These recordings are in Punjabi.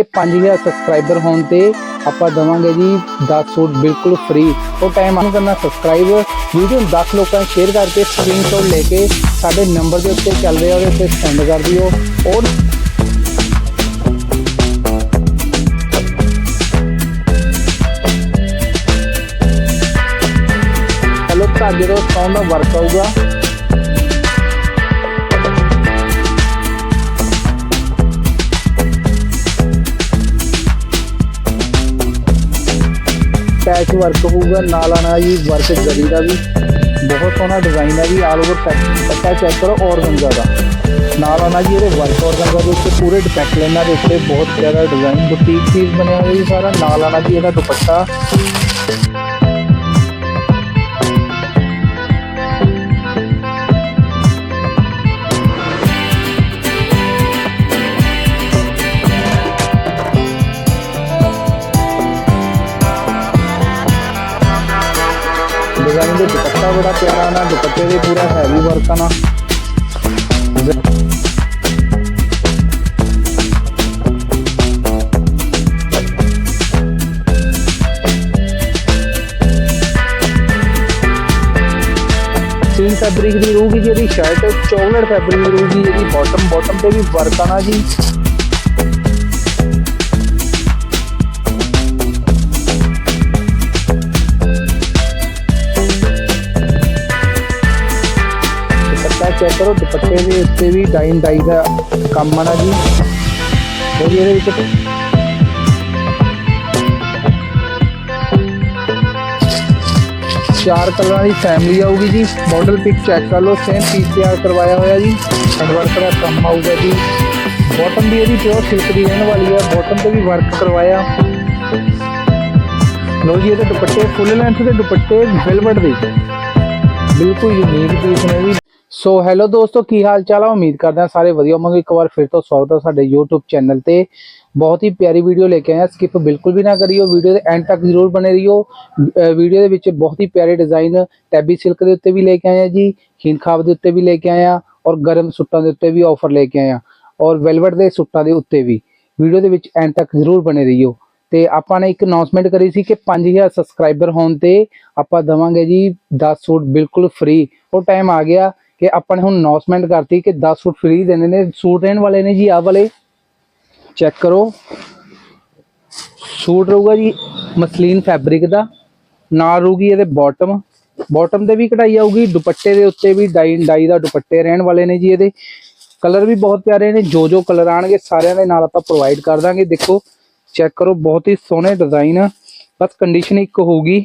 ਕਿ 5000 ਸਬਸਕ੍ਰਾਈਬਰ ਹੋਣ ਤੇ ਆਪਾਂ ਦਵਾਂਗੇ ਜੀ 10 ਸੂਟ ਬਿਲਕੁਲ ਫ੍ਰੀ ਉਹ ਟਾਈਮ ਆਨ ਕਰਨਾ ਸਬਸਕ੍ਰਾਈਬ ਵੀਡੀਓ ਨੂੰ 10 ਲੋਕਾਂ ਨੂੰ ਸ਼ੇਅਰ ਕਰਕੇ ਸਕਰੀਨਸ਼ਾਟ ਲੈ ਕੇ ਸਾਡੇ ਨੰਬਰ ਦੇ ਉੱਤੇ ਚੱਲ ਰਿਹਾ ਉਹਦੇ ਉੱਤੇ ਸੈਂਡ ਕਰ ਦਿਓ। ਔਰ ਚਲੋ ਧਾਗੇ ਤੋਂ ਸੌਣ ਦਾ ਵਰਕ ਆਊਗਾ ਪੈਚ ਵਰਕ ਹੋਊਗਾ ਨਾਲ ਆਣਾ ਜੀ ਵਰਕ ਜਰੀ ਦਾ ਵੀ ਬਹੁਤ ਸੋਹਣਾ ਡਿਜ਼ਾਈਨ ਹੈ ਜੀ ਆਲ ਓਵਰ ਪੱਟਾ ਚੈੱਕ ਕਰੋ ਔਰਗੰਜ਼ਾ ਦਾ ਨਾਲ ਆਣਾ ਜੀ ਇਹਦੇ ਵਰਕ ਔਰਗੰਜ਼ਾ ਦੇ ਉੱਤੇ ਪੂਰੇ ਡਿਪੈਕਟ ਲੈਣਾ ਦੇ ਉੱਤੇ ਬਹੁਤ ਪਿਆਰਾ ਡਿਜ਼ਾਈਨ ਬੁਟੀਕ ਪੀਸ ਬਣਿਆ ਹੋਇਆ ਜੀ ਸਾਰਾ ਨਾਲ ਆਣਾ ਜੀ ਇਹਦਾ ਦੁਪੱਟਾ ਦੁਪੱਟਾ ਬੜਾ ਪਿਆਰਾ ਨਾ, ਦੁਪੱਟੇ ਦੇ ਪੂਰਾ ਹੈਵੀ ਵਰਕ ਆ ਨਾ। ਸੀਨ ਫੈਬਰਿਕ ਦੀ ਰਹੂਗੀ ਜਿਹੜੀ ਸ਼ਰਟ ਚੌਕਲੇਟ ਫੈਬਰਿਕ ਦੀ ਰਹੂਗੀ ਜਿਹੜੀ ਬਾਟਮ ਬਾਟਮ ਤੇ ਵੀ ਵਰਕ ਆਣਾ ਜੀ। ਚੈੱਕ ਕਰੋ, ਦੁਪੱਟੇ ਦੇ ਉੱਤੇ ਵੀ ਡਾਈਨ ਡਾਈ ਦਾ ਕੰਮ ਆਣਾ ਜੀ। ਉਹ ਇਹਦੇ ਵਿੱਚ ਚਾਰ ਕਲਰਾਂ ਦੀ ਫੈਮਿਲੀ ਆਊਗੀ ਜੀ। ਮਾਡਲ ਪਿਕ ਚੈੱਕ ਕਰ ਲਓ ਸੇਮ ਪੀਸ ਤਿਆਰ ਕਰਵਾਇਆ ਹੋਇਆ ਜੀ। ਵਰਕ ਦਾ ਕੰਮ ਆਊਗਾ ਜੀ। ਬਾਟਮ ਵੀ ਇਹਦੀ ਪਿਓਰ ਸਿਲਕ ਦੀ ਰਹਿਣ ਵਾਲੀ ਹੈ ਬਾਟਮ ਤੇ ਵੀ ਵਰਕ ਕਰਵਾਇਆ। ਲੋ ਜੀ, ਇਹਦੇ ਦੁਪੱਟੇ ਫੁੱਲ ਲੈਂਥ ਦੇ ਦੁਪੱਟੇ ਵੈਲਵਟ ਦੇ। ਬਿਲਕੁਲ ਯੂਨੀਕ ਪੀਸ ਨੇ ਜੀ। ਸੋ ਹੈਲੋ ਦੋਸਤੋ, ਕੀ ਹਾਲ ਚਾਲ ਆ? ਉਮੀਦ ਕਰਦੇ ਹਾਂ ਸਾਰੇ ਵਧੀਆ ਹੋਵੋਗੇ। ਇੱਕ ਵਾਰ ਫਿਰ ਤੋਂ ਸਵਾਗਤ ਹੈ ਸਾਡੇ YouTube ਚੈਨਲ ਤੇ। ਬਹੁਤ ਹੀ ਪਿਆਰੀ ਵੀਡੀਓ ਲੈ ਕੇ ਆਏ ਹਾਂ ਸਕਿਪ ਬਿਲਕੁਲ ਵੀ ਨਾ ਕਰਿਓ। ਵੀਡੀਓ ਦੇ ਐਂਡ ਤੱਕ ਜ਼ਰੂਰ ਬਨੇ ਰਹੀਓ। ਵੀਡੀਓ ਦੇ ਵਿੱਚ ਬਹੁਤ ਹੀ ਪਿਆਰੇ ਡਿਜ਼ਾਈਨ ਟੈਬੀ ਸਿਲਕ ਦੇ ਉੱਤੇ ਵੀ ਲੈ ਕੇ ਆਏ ਜੀ, ਖੀਨ ਦੇ ਉੱਤੇ ਵੀ ਲੈ ਕੇ ਆਏ ਔਰ ਗਰਮ ਸੂਟਾਂ ਦੇ ਉੱਤੇ ਵੀ ਆਫਰ ਲੈ ਕੇ ਆਇਆ ਔਰ ਵੈਲਵਟ ਦੇ ਸੂਟਾਂ ਦੇ ਉੱਤੇ ਵੀ। ਵੀਡੀਓ ਦੇ ਵਿੱਚ ਐਂਡ ਤੱਕ ਜ਼ਰੂਰ ਬਣੇ ਰਹੀਓ। ਤੇ ਆਪਾਂ ਨੇ ਇੱਕ ਅਨਾਉਂਸਮੈਂਟ ਕਰੀ ਸੀ ਕਿ 5000 ਸਬਸਕ੍ਰਾਈਬਰ ਹੋਣ ਤੇ ਆਪਾਂ ਦਵਾਂਗੇ ਜੀ 10 ਸੂਟ ਬਿਲਕੁਲ ਫ੍ਰੀ ਉਹ ਟਾਈਮ ਆ ਗਿਆ। ਕਿ ਆਪਾਂ ਨੇ ਹੁਣ ਅਨਾਉਂਸਮੈਂਟ ਕਰਤੀ ਕਿ 10 ਸੂਟ ਫ੍ਰੀ ਦੇਣੇ ਨੇ, ਸੂਟ ਰਹਿਣ ਵਾਲੇ ਨੇ ਜੀ, ਆਹ ਵਾਲੇ। ਚੈੱਕ ਕਰੋ। ਸੂਟ ਰਹੂਗਾ ਜੀ ਮਸਲੀਨ ਫੈਬਰਿਕ ਦਾ। ਨਾਲ ਰਹੂਗੀ ਇਹਦੇ ਬਾਟਮ ਬਾਟਮ ਤੇ ਵੀ ਕਢਾਈ ਆਊਗੀ, ਦੁਪੱਟੇ ਦੇ ਉੱਤੇ ਵੀ ਡਾਈ ਡਾਈ ਦਾ ਦੁਪੱਟੇ ਰਹਿਣ ਵਾਲੇ ਨੇ ਜੀ ਇਹਦੇ। ਕਲਰ ਵੀ ਬਹੁਤ ਪਿਆਰੇ ਨੇ, ਜੋ ਜੋ ਕਲਰ ਆਣਗੇ ਸਾਰਿਆਂ ਦੇ ਨਾਲ ਆਪਾਂ ਪ੍ਰੋਵਾਈਡ ਕਰ ਦਾਂਗੇ। ਦੇਖੋ ਚੈੱਕ ਕਰੋ, ਬਹੁਤ ਹੀ ਸੋਹਣੇ ਡਿਜ਼ਾਈਨ ਬਸ ਕੰਡੀਸ਼ਨ ਇੱਕ ਹੋਊਗੀ।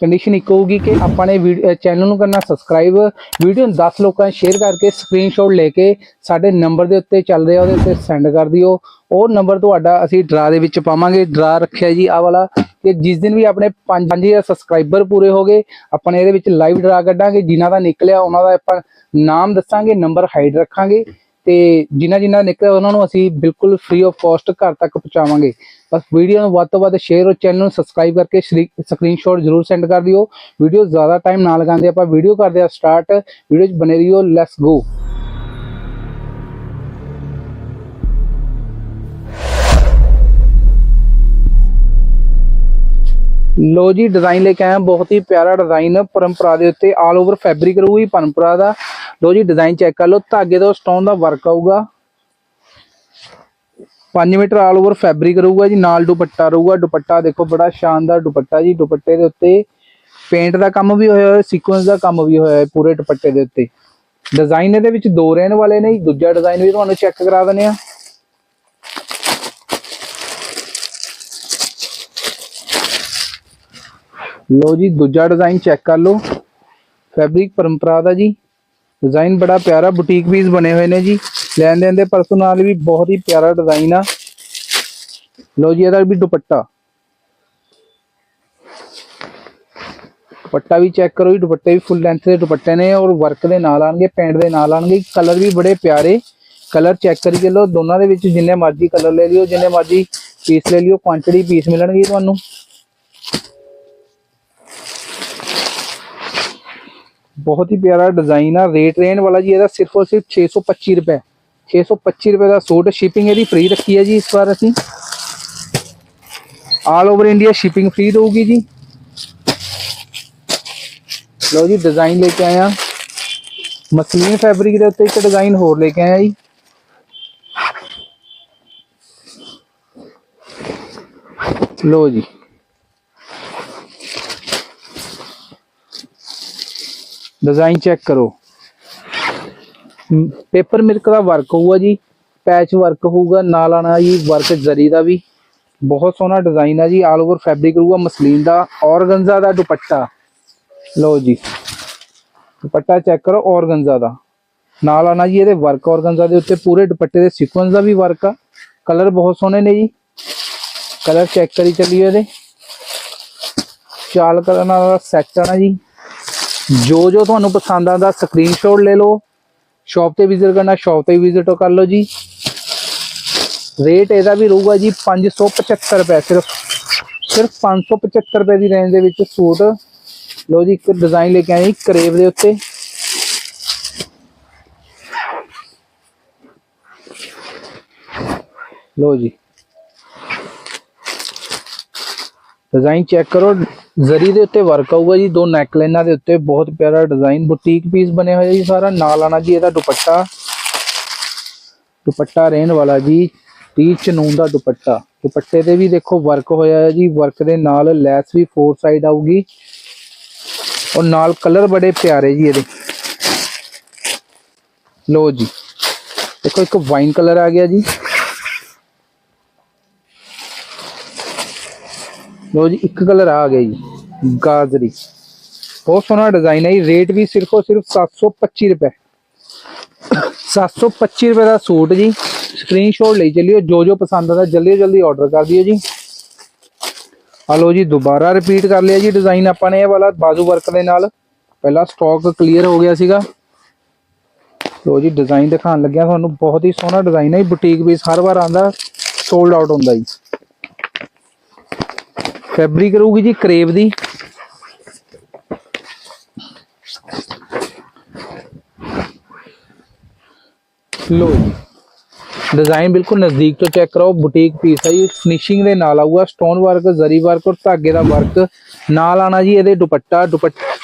ਕੰਡੀਸ਼ਨ ਇੱਕ ਹੋਊਗੀ ਕਿ ਆਪਾਂ ਨੇ ਚੈਨਲ ਨੂੰ ਕਰਨਾ ਸਬਸਕ੍ਰਾਈਬ ਵੀਡੀਓ ਨੂੰ 10 ਲੋਕਾਂ ਨੂੰ ਸ਼ੇਅਰ ਕਰਕੇ ਸਕਰੀਨਸ਼ਾਟ ਲੈ ਕੇ ਸਾਡੇ ਨੰਬਰ ਦੇ ਉੱਤੇ ਚੱਲ ਰਿਹਾ, ਉਹਦੇ ਉੱਤੇ ਸੈਂਡ ਕਰ ਦਿਓ। ਉਹ ਨੰਬਰ ਤੁਹਾਡਾ ਅਸੀਂ ਡਰਾ ਦੇ ਵਿੱਚ ਪਾਵਾਂਗੇ। ਡਰਾ ਰੱਖਿਆ ਜੀ ਆਹ ਵਾਲਾ ਕਿ ਜਿਸ ਦਿਨ ਵੀ ਆਪਣੇ 5000 ਸਬਸਕ੍ਰਾਈਬਰ ਪੂਰੇ ਹੋ ਗਏ, ਆਪਾਂ ਇਹਦੇ ਵਿੱਚ ਲਾਈਵ ਡਰਾ ਕੱਢਾਂਗੇ। ਜਿਨ੍ਹਾਂ ਦਾ ਨਿਕਲਿਆ, ਉਹਨਾਂ ਦਾ ਆਪਾਂ ਨਾਮ ਦੱਸਾਂਗੇ ਨੰਬਰ ਹਾਈਡ ਰੱਖਾਂਗੇ ਤੇ ਜਿਨ੍ਹਾਂ ਜਿਨ੍ਹਾਂ ਨਿਕਲਿਆ, ਉਹਨਾਂ ਨੂੰ ਅਸੀਂ ਬਿਲਕੁਲ ਫ੍ਰੀ ਆਫ ਕਾਸਟ ਘਰ ਤੱਕ ਪਹੁੰਚਾਵਾਂਗੇ। ਬਸ ਵੀਡੀਓ ਨੂੰ ਵੱਧ ਤੋਂ ਵੱਧ ਸ਼ੇਅਰ ਔਰ ਚੈਨਲ ਨੂੰ ਸਬਸਕ੍ਰਾਈਬ ਕਰਕੇ ਸਕਰੀਨਸ਼ਾਟ ਜ਼ਰੂਰ ਸੈਂਡ ਕਰ ਦਿਓ। ਵੀਡੀਓ ਜ਼ਿਆਦਾ ਟਾਈਮ ਨਾ ਲਗਾਉਂਦੇ ਆਪਾਂ ਵੀਡੀਓ ਕਰਦੇ ਆ ਸਟਾਰਟ ਵੀਡੀਓ 'ਚ ਬਨੇ ਰਹੀਓ ਲੈਟਸ ਗੋ ਲੋ ਜੀ ਡਿਜ਼ਾਈਨ ਲੈ ਕੇ ਆਇਆ ਬਹੁਤ ਹੀ ਪਿਆਰਾ ਡਿਜ਼ਾਈਨ ਪਰੰਪਰਾ ਦੇ ਉੱਤੇ ਆਲ ਓਵਰ ਫੈਬਰਿਕ ਰਹੂਗੀ ਪਰੰਪਰਾ ਦਾ। ਲੋ ਜੀ ਡਿਜ਼ਾਈਨ ਚੈੱਕ ਕਰ ਲਓ। ਧਾਗੇ ਤੋਂ ਸਟੋਨ ਦਾ ਵਰਕ ਆਊਗਾ। 5 ਮੀਟਰ ਆਲ ਓਵਰ ਫੈਬਰਿਕ ਰਹੂਗਾ ਜੀ, ਨਾਲ ਦੁਪੱਟਾ ਰਹੂਗਾ। ਦੁਪੱਟਾ ਦੇਖੋ, ਬੜਾ ਸ਼ਾਨਦਾਰ ਦੁਪੱਟਾ ਜੀ, ਦੁਪੱਟੇ ਦੇ ਉੱਤੇ ਪੇਂਟ ਦਾ ਕੰਮ ਵੀ ਹੋਇਆ ਹੋਇਆ ਸੀਕੁਐਂਸ ਦਾ ਕੰਮ ਵੀ ਹੋਇਆ ਹੈ ਪੂਰੇ ਦੁਪੱਟੇ ਦੇ ਉੱਤੇ। ਡਿਜ਼ਾਈਨ ਇਹਦੇ ਵਿੱਚ ਦੋ ਰਹਿਣ ਵਾਲੇ ਨੇ ਦੂਜਾ ਡਿਜ਼ਾਈਨ ਵੀ ਤੁਹਾਨੂੰ ਚੈੱਕ ਕਰਾ ਦਿੰਦੇ ਆ ਲੋ ਜੀ, ਦੂਜਾ ਡਿਜ਼ਾਈਨ ਚੈੱਕ ਕਰ ਲਓ। ਫੈਬਰਿਕ ਪਰੰਪਰਾ ਦਾ ਜੀ। ਡਿਜ਼ਾਈਨ ਬੜਾ ਪਿਆਰਾ ਬੁਟੀਕ ਪੀਸ ਬਣੇ ਹੋਏ ਨੇ ਜੀ। ਲੈਣ ਦੇਣ ਦੇ ਪਰਸੋਂ ਨਾਲ ਵੀ ਬਹੁਤ ਹੀ ਪਿਆਰਾ ਡਿਜ਼ਾਈਨ ਆ। ਲੋ ਜੀ, ਇਹਦਾ ਵੀ ਦੁਪੱਟਾ। ਦੁਪੱਟਾ ਵੀ ਚੈੱਕ ਕਰੋ ਜੀ, ਦੁਪੱਟੇ ਵੀ ਫੁੱਲ ਲੈਂਥ ਦੇ ਦੁਪੱਟੇ ਨੇ ਔਰ ਵਰਕ ਦੇ ਨਾਲ ਆਣਗੇ ਪੈਂਟ ਦੇ ਨਾਲ ਆਣਗੇ। ਕਲਰ ਵੀ ਬੜੇ ਪਿਆਰੇ। ਕਲਰ ਚੈੱਕ ਕਰੀ ਲਓ ਦੋਨਾਂ ਦੇ ਵਿੱਚ ਜਿੰਨੇ ਮਰਜ਼ੀ ਕਲਰ ਲੈ ਲਿਓ, ਜਿੰਨੇ ਮਰਜ਼ੀ ਪੀਸ ਲੈ ਲਿਓ ਕੁਆਂਟੀਟੀ ਪੀਸ ਮਿਲਣਗੇ ਤੁਹਾਨੂੰ। ਬਹੁਤ ਹੀ ਪਿਆਰਾ ਡਿਜ਼ਾਈਨ ਆ। ਰੇਟ ਰੇਨ ਵਾਲਾ ਜੀ ਇਹਦਾ ਸਿਰਫ ਔਰ ਸਿਰਫ 625 ਰੁਪਏ। 625 ਰੁਪਏ ਦਾ ਸੂਟ ਸ਼ਿਪਿੰਗ ਇਹਦੀ ਫ੍ਰੀ ਰੱਖੀ ਹੈ ਜੀ ਇਸ ਵਾਰ ਅਸੀਂ। All over India shipping free ਰਹੂਗੀ ਜੀ। ਲਓ ਜੀ ਡਿਜ਼ਾਈਨ ਲੈ ਕੇ ਆਇਆ। ਮਸਲੀਨ ਫੈਬਰਿਕ ਦੇ ਉੱਤੇ ਇੱਕ ਡਿਜ਼ਾਈਨ ਹੋਰ ਲੈ ਕੇ ਆਇਆ ਜੀ। ਲੋ ਜੀ। ਡਿਜ਼ਾਈਨ ਚੈੱਕ ਕਰੋ। ਪੇਪਰ ਮਿਲਕ ਦਾ ਵਰਕ ਹੋਊਗਾ ਜੀ। ਪੈਚ ਵਰਕ ਹੋਊਗਾ, ਨਾਲ ਆਣਾ ਜੀ ਵਰਕ ਜ਼ਰੀ ਦਾ ਵੀ। ਬਹੁਤ ਸੋਹਣਾ ਡਿਜ਼ਾਈਨ ਆ ਜੀ ਆਲ ਓਵਰ ਫੈਬਰਿਕ ਹੋਊਗਾ, ਮਸਲੀਨ ਦਾ, ਔਰਗੰਜ਼ਾ ਦਾ ਦੁਪੱਟਾ। ਲਓ ਜੀ। ਦੁਪੱਟਾ ਚੈੱਕ ਕਰੋ, ਔਰਗੰਜ਼ਾ ਦਾ। ਨਾਲ ਆਣਾ ਜੀ ਇਹਦੇ ਵਰਕ ਔਰਗੰਜ਼ਾ ਦੇ ਉੱਤੇ, ਪੂਰੇ ਦੁਪੱਟੇ ਦੇ ਸੀਕੁਐਂਸ ਦਾ ਵੀ ਵਰਕ ਆ। ਕਲਰ ਬਹੁਤ ਸੋਹਣੇ ਨੇ ਜੀ। ਕਲਰ ਚੈੱਕ ਕਰੀ ਚੱਲੀਏ ਇਹਦੇ। ਚਾਲ ਕਰਨ ਵਾਲਾ ਸੈੱਟ ਆਣਾ ਜੀ। ਜੋ ਜੋ ਤੁਹਾਨੂੰ ਪਸੰਦ ਆਉਂਦਾ ਸਕਰੀਨਸ਼ਾਟ ਲੈ ਲਓ। ਸ਼ਾਪ ਤੇ ਵਿਜ਼ਿਟ ਕਰਨਾ ਸ਼ਾਪ ਤੇ ਵਿਜ਼ਿਟ ਕਰ ਲਓ ਜੀ। ਰੇਟ ਇਹਦਾ ਵੀ ਰਹੂਗਾ ਜੀ 575 ਰੁਪਏ, ਸਿਰਫ ਸਿਰਫ 575 ਰੁਪਏ ਦੀ ਰੇਂਜ ਦੇ ਵਿੱਚ ਸੂਟ। ਲੋ ਜੀ, ਇੱਕ ਡਿਜ਼ਾਈਨ ਲੈ ਕੇ ਆਏ ਜੀ, ਕਰੇਵ ਦੇ ਉੱਤੇ। ਲੋ ਜੀ। ਡਿਜ਼ਾਈਨ ਚੈੱਕ ਕਰੋ। ਜ਼ਰੀ ਦੇ ਉੱਤੇ ਵਰਕ ਆਊਗਾ ਜੀ, ਦੋ ਨੈਕ ਦੇ ਉੱਤੇ ਬਹੁਤ ਪਿਆਰਾ ਡਿਜ਼ਾਈਨ ਬੁਟੀਕ ਪੀਸ ਬਣਿਆ ਹੋਇਆ ਜੀ ਸਾਰਾ। ਨਾਲ ਆਣਾ ਜੀ ਇਹਦਾ ਦੁਪੱਟਾ। ਦੁਪੱਟਾ ਰਹਿਣ ਵਾਲਾ ਜੀ 30 ਚਨੂਨ ਦਾ ਦੁਪੱਟਾ। ਦੁਪੱਟੇ ਤੇ ਵੀ ਦੇਖੋ ਵਰਕ ਹੋਇਆ ਹੈ ਜੀ ਵਰਕ ਦੇ ਨਾਲ ਲੈਸ ਵੀ ਫੋਰ ਸਾਈਡ ਆਊਗੀ। ਔਰ ਨਾਲ ਕਲਰ ਬੜੇ ਪਿਆਰੇ ਜੀ ਇਹਦੇ। ਲੋ ਜੀ। ਦੇਖੋ ਇੱਕ ਵਾਈਨ ਕਲਰ ਆ ਗਿਆ ਜੀ। ਲੋ ਜੀ, ਇੱਕ ਕਲਰ ਆ ਗਿਆ ਜੀ, ਗਾਜਰੀ। ਬਹੁਤ ਸੋਹਣਾ ਡਿਜ਼ਾਈਨ ਹੈ ਰੇਟ ਵੀ ਸਿਰਫ ਔਰ ਸਿਰਫ 725 ਰੁਪਏ। 725 ਰੁਪਏ ਦਾ ਸੂਟ ਜੀ ਸਕਰੀਨਸ਼ਾਟ ਲਈ ਚੱਲਿਓ, ਜੋ ਜੋ ਪਸੰਦ ਆਦਾ ਜਲਦੀ ਜਲਦੀ ਆਰਡਰ ਕਰ ਦਿਓ ਜੀ। ਆ ਜੀ, ਦੁਬਾਰਾ ਰਿਪੀਟ ਕਰ ਲਿਆ ਜੀ ਡਿਜ਼ਾਈਨ ਆਪਾਂ ਨੇ, ਇਹ ਵਾਲਾ ਬਾਜ਼ੂ ਵਰਕ ਦੇ ਨਾਲ। ਪਹਿਲਾ ਸਟਾਕ ਕਲੀਅਰ ਹੋ ਗਿਆ ਸੀਗਾ। ਲੋ ਜੀ ਡਿਜ਼ਾਈਨ ਦਿਖਾਉਣ ਲੱਗਿਆ ਤੁਹਾਨੂੰ ਬਹੁਤ ਹੀ ਸੋਹਣਾ ਡਿਜ਼ਾਈਨ ਹੈ ਬੁਟੀਕ ਵੀ ਹਰ ਵਾਰ ਆਂਦਾ ਸੋਲਡ ਆਊਟ ਹੁੰਦਾ ਜੀ। ਫੈਬਰਿਕ ਰਹੂਗੀ ਜੀ ਕਰੇਵ ਦੀ। ਲੋ ਜੀ। ਡਿਜ਼ਾਈਨ ਬਿਲਕੁਲ ਨਜ਼ਦੀਕ ਤੋਂ ਚੈੱਕ ਕਰੋ ਬੁਟੀਕ ਪੀਸ ਹੈ ਜੀ। ਫਿਨਿਸ਼ਿੰਗ ਦੇ ਨਾਲ ਆਊਗਾ। ਸਟੋਨ ਵਰਕ ਜ਼ਰੀ ਵਰਕ ਔਰ ਧਾਗੇ ਦਾ ਵਰਕ ਨਾਲ ਆਣਾ ਜੀ ਇਹਦੇ ਦੁਪੱਟਾ। ਦੁਪੱਟਾ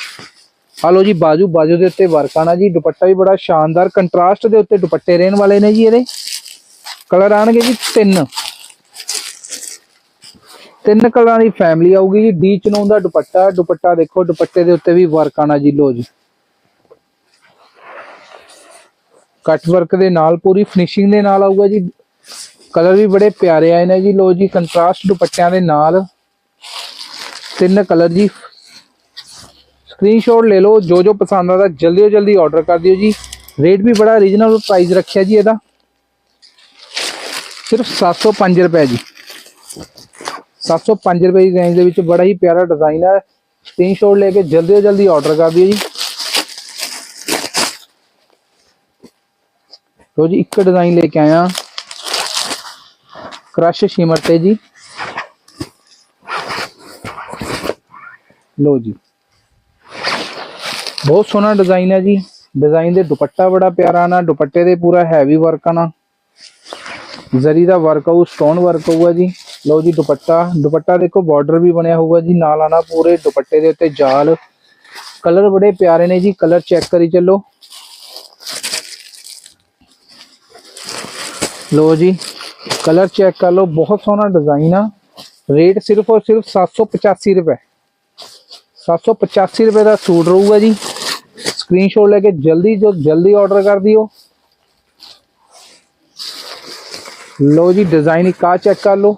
ਆ ਲੋ ਜੀ, ਬਾਜੂ। ਬਾਜੂ ਦੇ ਉੱਤੇ ਵਰਕ ਆਣਾ ਜੀ। ਦੁਪੱਟਾ ਵੀ ਬੜਾ ਸ਼ਾਨਦਾਰ। ਕੰਟਰਾਸਟ ਦੇ ਉੱਤੇ ਦੁਪੱਟੇ ਰਹਿਣ ਵਾਲੇ ਨੇ ਜੀ ਇਹਦੇ। ਕਲਰ ਆਣਗੇ ਜੀ ਤਿੰਨ। ਤਿੰਨ ਕਲਰਾਂ ਦੀ ਫੈਮਿਲੀ ਆਊਗੀ ਜੀ ਡੀ ਚਨੋਂ ਦਾ ਦੁਪੱਟਾ ਦੁਪੱਟਾ ਦੇਖੋ, ਦੁਪੱਟੇ ਦੇ ਉੱਤੇ ਵੀ ਵਰਕ ਆਣਾ ਜੀ ਲੋ ਜੀ। ਕੱਟ ਵਰਕ ਦੇ ਨਾਲ ਪੂਰੀ ਫਿਨਿਸ਼ਿੰਗ ਦੇ ਨਾਲ ਆਊਗਾ ਜੀ। ਕਲਰ ਵੀ ਬੜੇ ਪਿਆਰੇ ਆਏ ਨੇ ਜੀ ਲੋ ਜੀ ਕੰਟਰਾਸਟ ਦੁਪੱਟਿਆਂ ਦੇ ਨਾਲ। ਤਿੰਨ ਕਲਰ ਜੀ। ਸਕਰੀਨਸ਼ਾਟ ਲੈ ਲਓ, ਜੋ ਜੋ ਪਸੰਦ ਆਦਾ ਜਲਦੀ ਤੋਂ ਜਲਦੀ ਆਰਡਰ ਕਰ ਦਿਓ ਜੀ। ਰੇਟ ਵੀ ਬੜਾ ਰੀਜਨਲ ਪ੍ਰਾਈਸ ਰੱਖਿਆ ਜੀ ਇਹਦਾ। ਸਿਰਫ 705 ਰੁਪਏ ਜੀ। 705 ਰੁਪਏ ਦੀ ਰੇਂਜ ਦੇ ਵਿੱਚ ਬੜਾ ਹੀ ਪਿਆਰਾ ਡਿਜ਼ਾਈਨ ਹੈ ਸਕਰੀਨਸ਼ਾਟ ਲੈ ਕੇ ਜਲਦੀ ਤੋਂ ਜਲਦੀ ਆਰਡਰ ਕਰ ਦਿਓ ਜੀ। ਲੋ ਜੀ, ਇੱਕ ਡਿਜ਼ਾਈਨ ਲੈ ਕੇ ਆਇਆ। ਕ੍ਰਸ਼ ਸ਼ਿਮਰ ਤੇ ਜੀ। ਲੋ ਜੀ। ਬਹੁਤ ਸੋਹਣਾ ਡਿਜ਼ਾਈਨ ਹੈ ਜੀ। ਡਿਜ਼ਾਈਨ ਦੇ ਦੁਪੱਟਾ ਬੜਾ ਪਿਆਰਾ ਨਾ, ਦੁਪੱਟੇ ਦੇ ਪੂਰਾ ਹੈਵੀ ਵਰਕ ਆ ਨਾ। ਜ਼ਰੀ ਦਾ ਵਰਕ ਆਊ ਸਟੋਨ ਵਰਕ ਹੋਊਗਾ ਜੀ। ਲਓ ਜੀ ਦੁਪੱਟਾ। ਦੁਪੱਟਾ ਦੇਖੋ ਬਾਰਡਰ ਵੀ ਬਣਿਆ ਹੋਊਗਾ ਜੀ। ਨਾਲ ਆਣਾ ਪੂਰੇ ਦੁਪੱਟੇ ਦੇ ਉੱਤੇ ਜਾਲ। ਕਲਰ ਬੜੇ ਪਿਆਰੇ ਨੇ ਜੀ। ਕਲਰ ਚੈੱਕ ਕਰੀ ਚੱਲੋ। ਲੋ ਜੀ, ਕਲਰ ਚੈੱਕ ਕਰ ਲਓ। ਬਹੁਤ ਸੋਹਣਾ ਡਿਜ਼ਾਈਨ ਆ। ਰੇਟ ਸਿਰਫ ਔਰ ਸਿਰਫ 785 ਰੁਪਏ। 785 ਰੁਪਏ ਦਾ ਸੂਟ ਰਹੂਗਾ ਜੀ। ਸਕਰੀਨਸ਼ਾਟ ਲੈ ਕੇ ਜਲਦੀ ਜੋ ਜਲਦੀ ਆਰਡਰ ਕਰ ਦਿਓ। ਲੋ ਜੀ ਡਿਜ਼ਾਈਨ ਇੱਕ ਆ ਚੈੱਕ ਕਰ ਲਓ।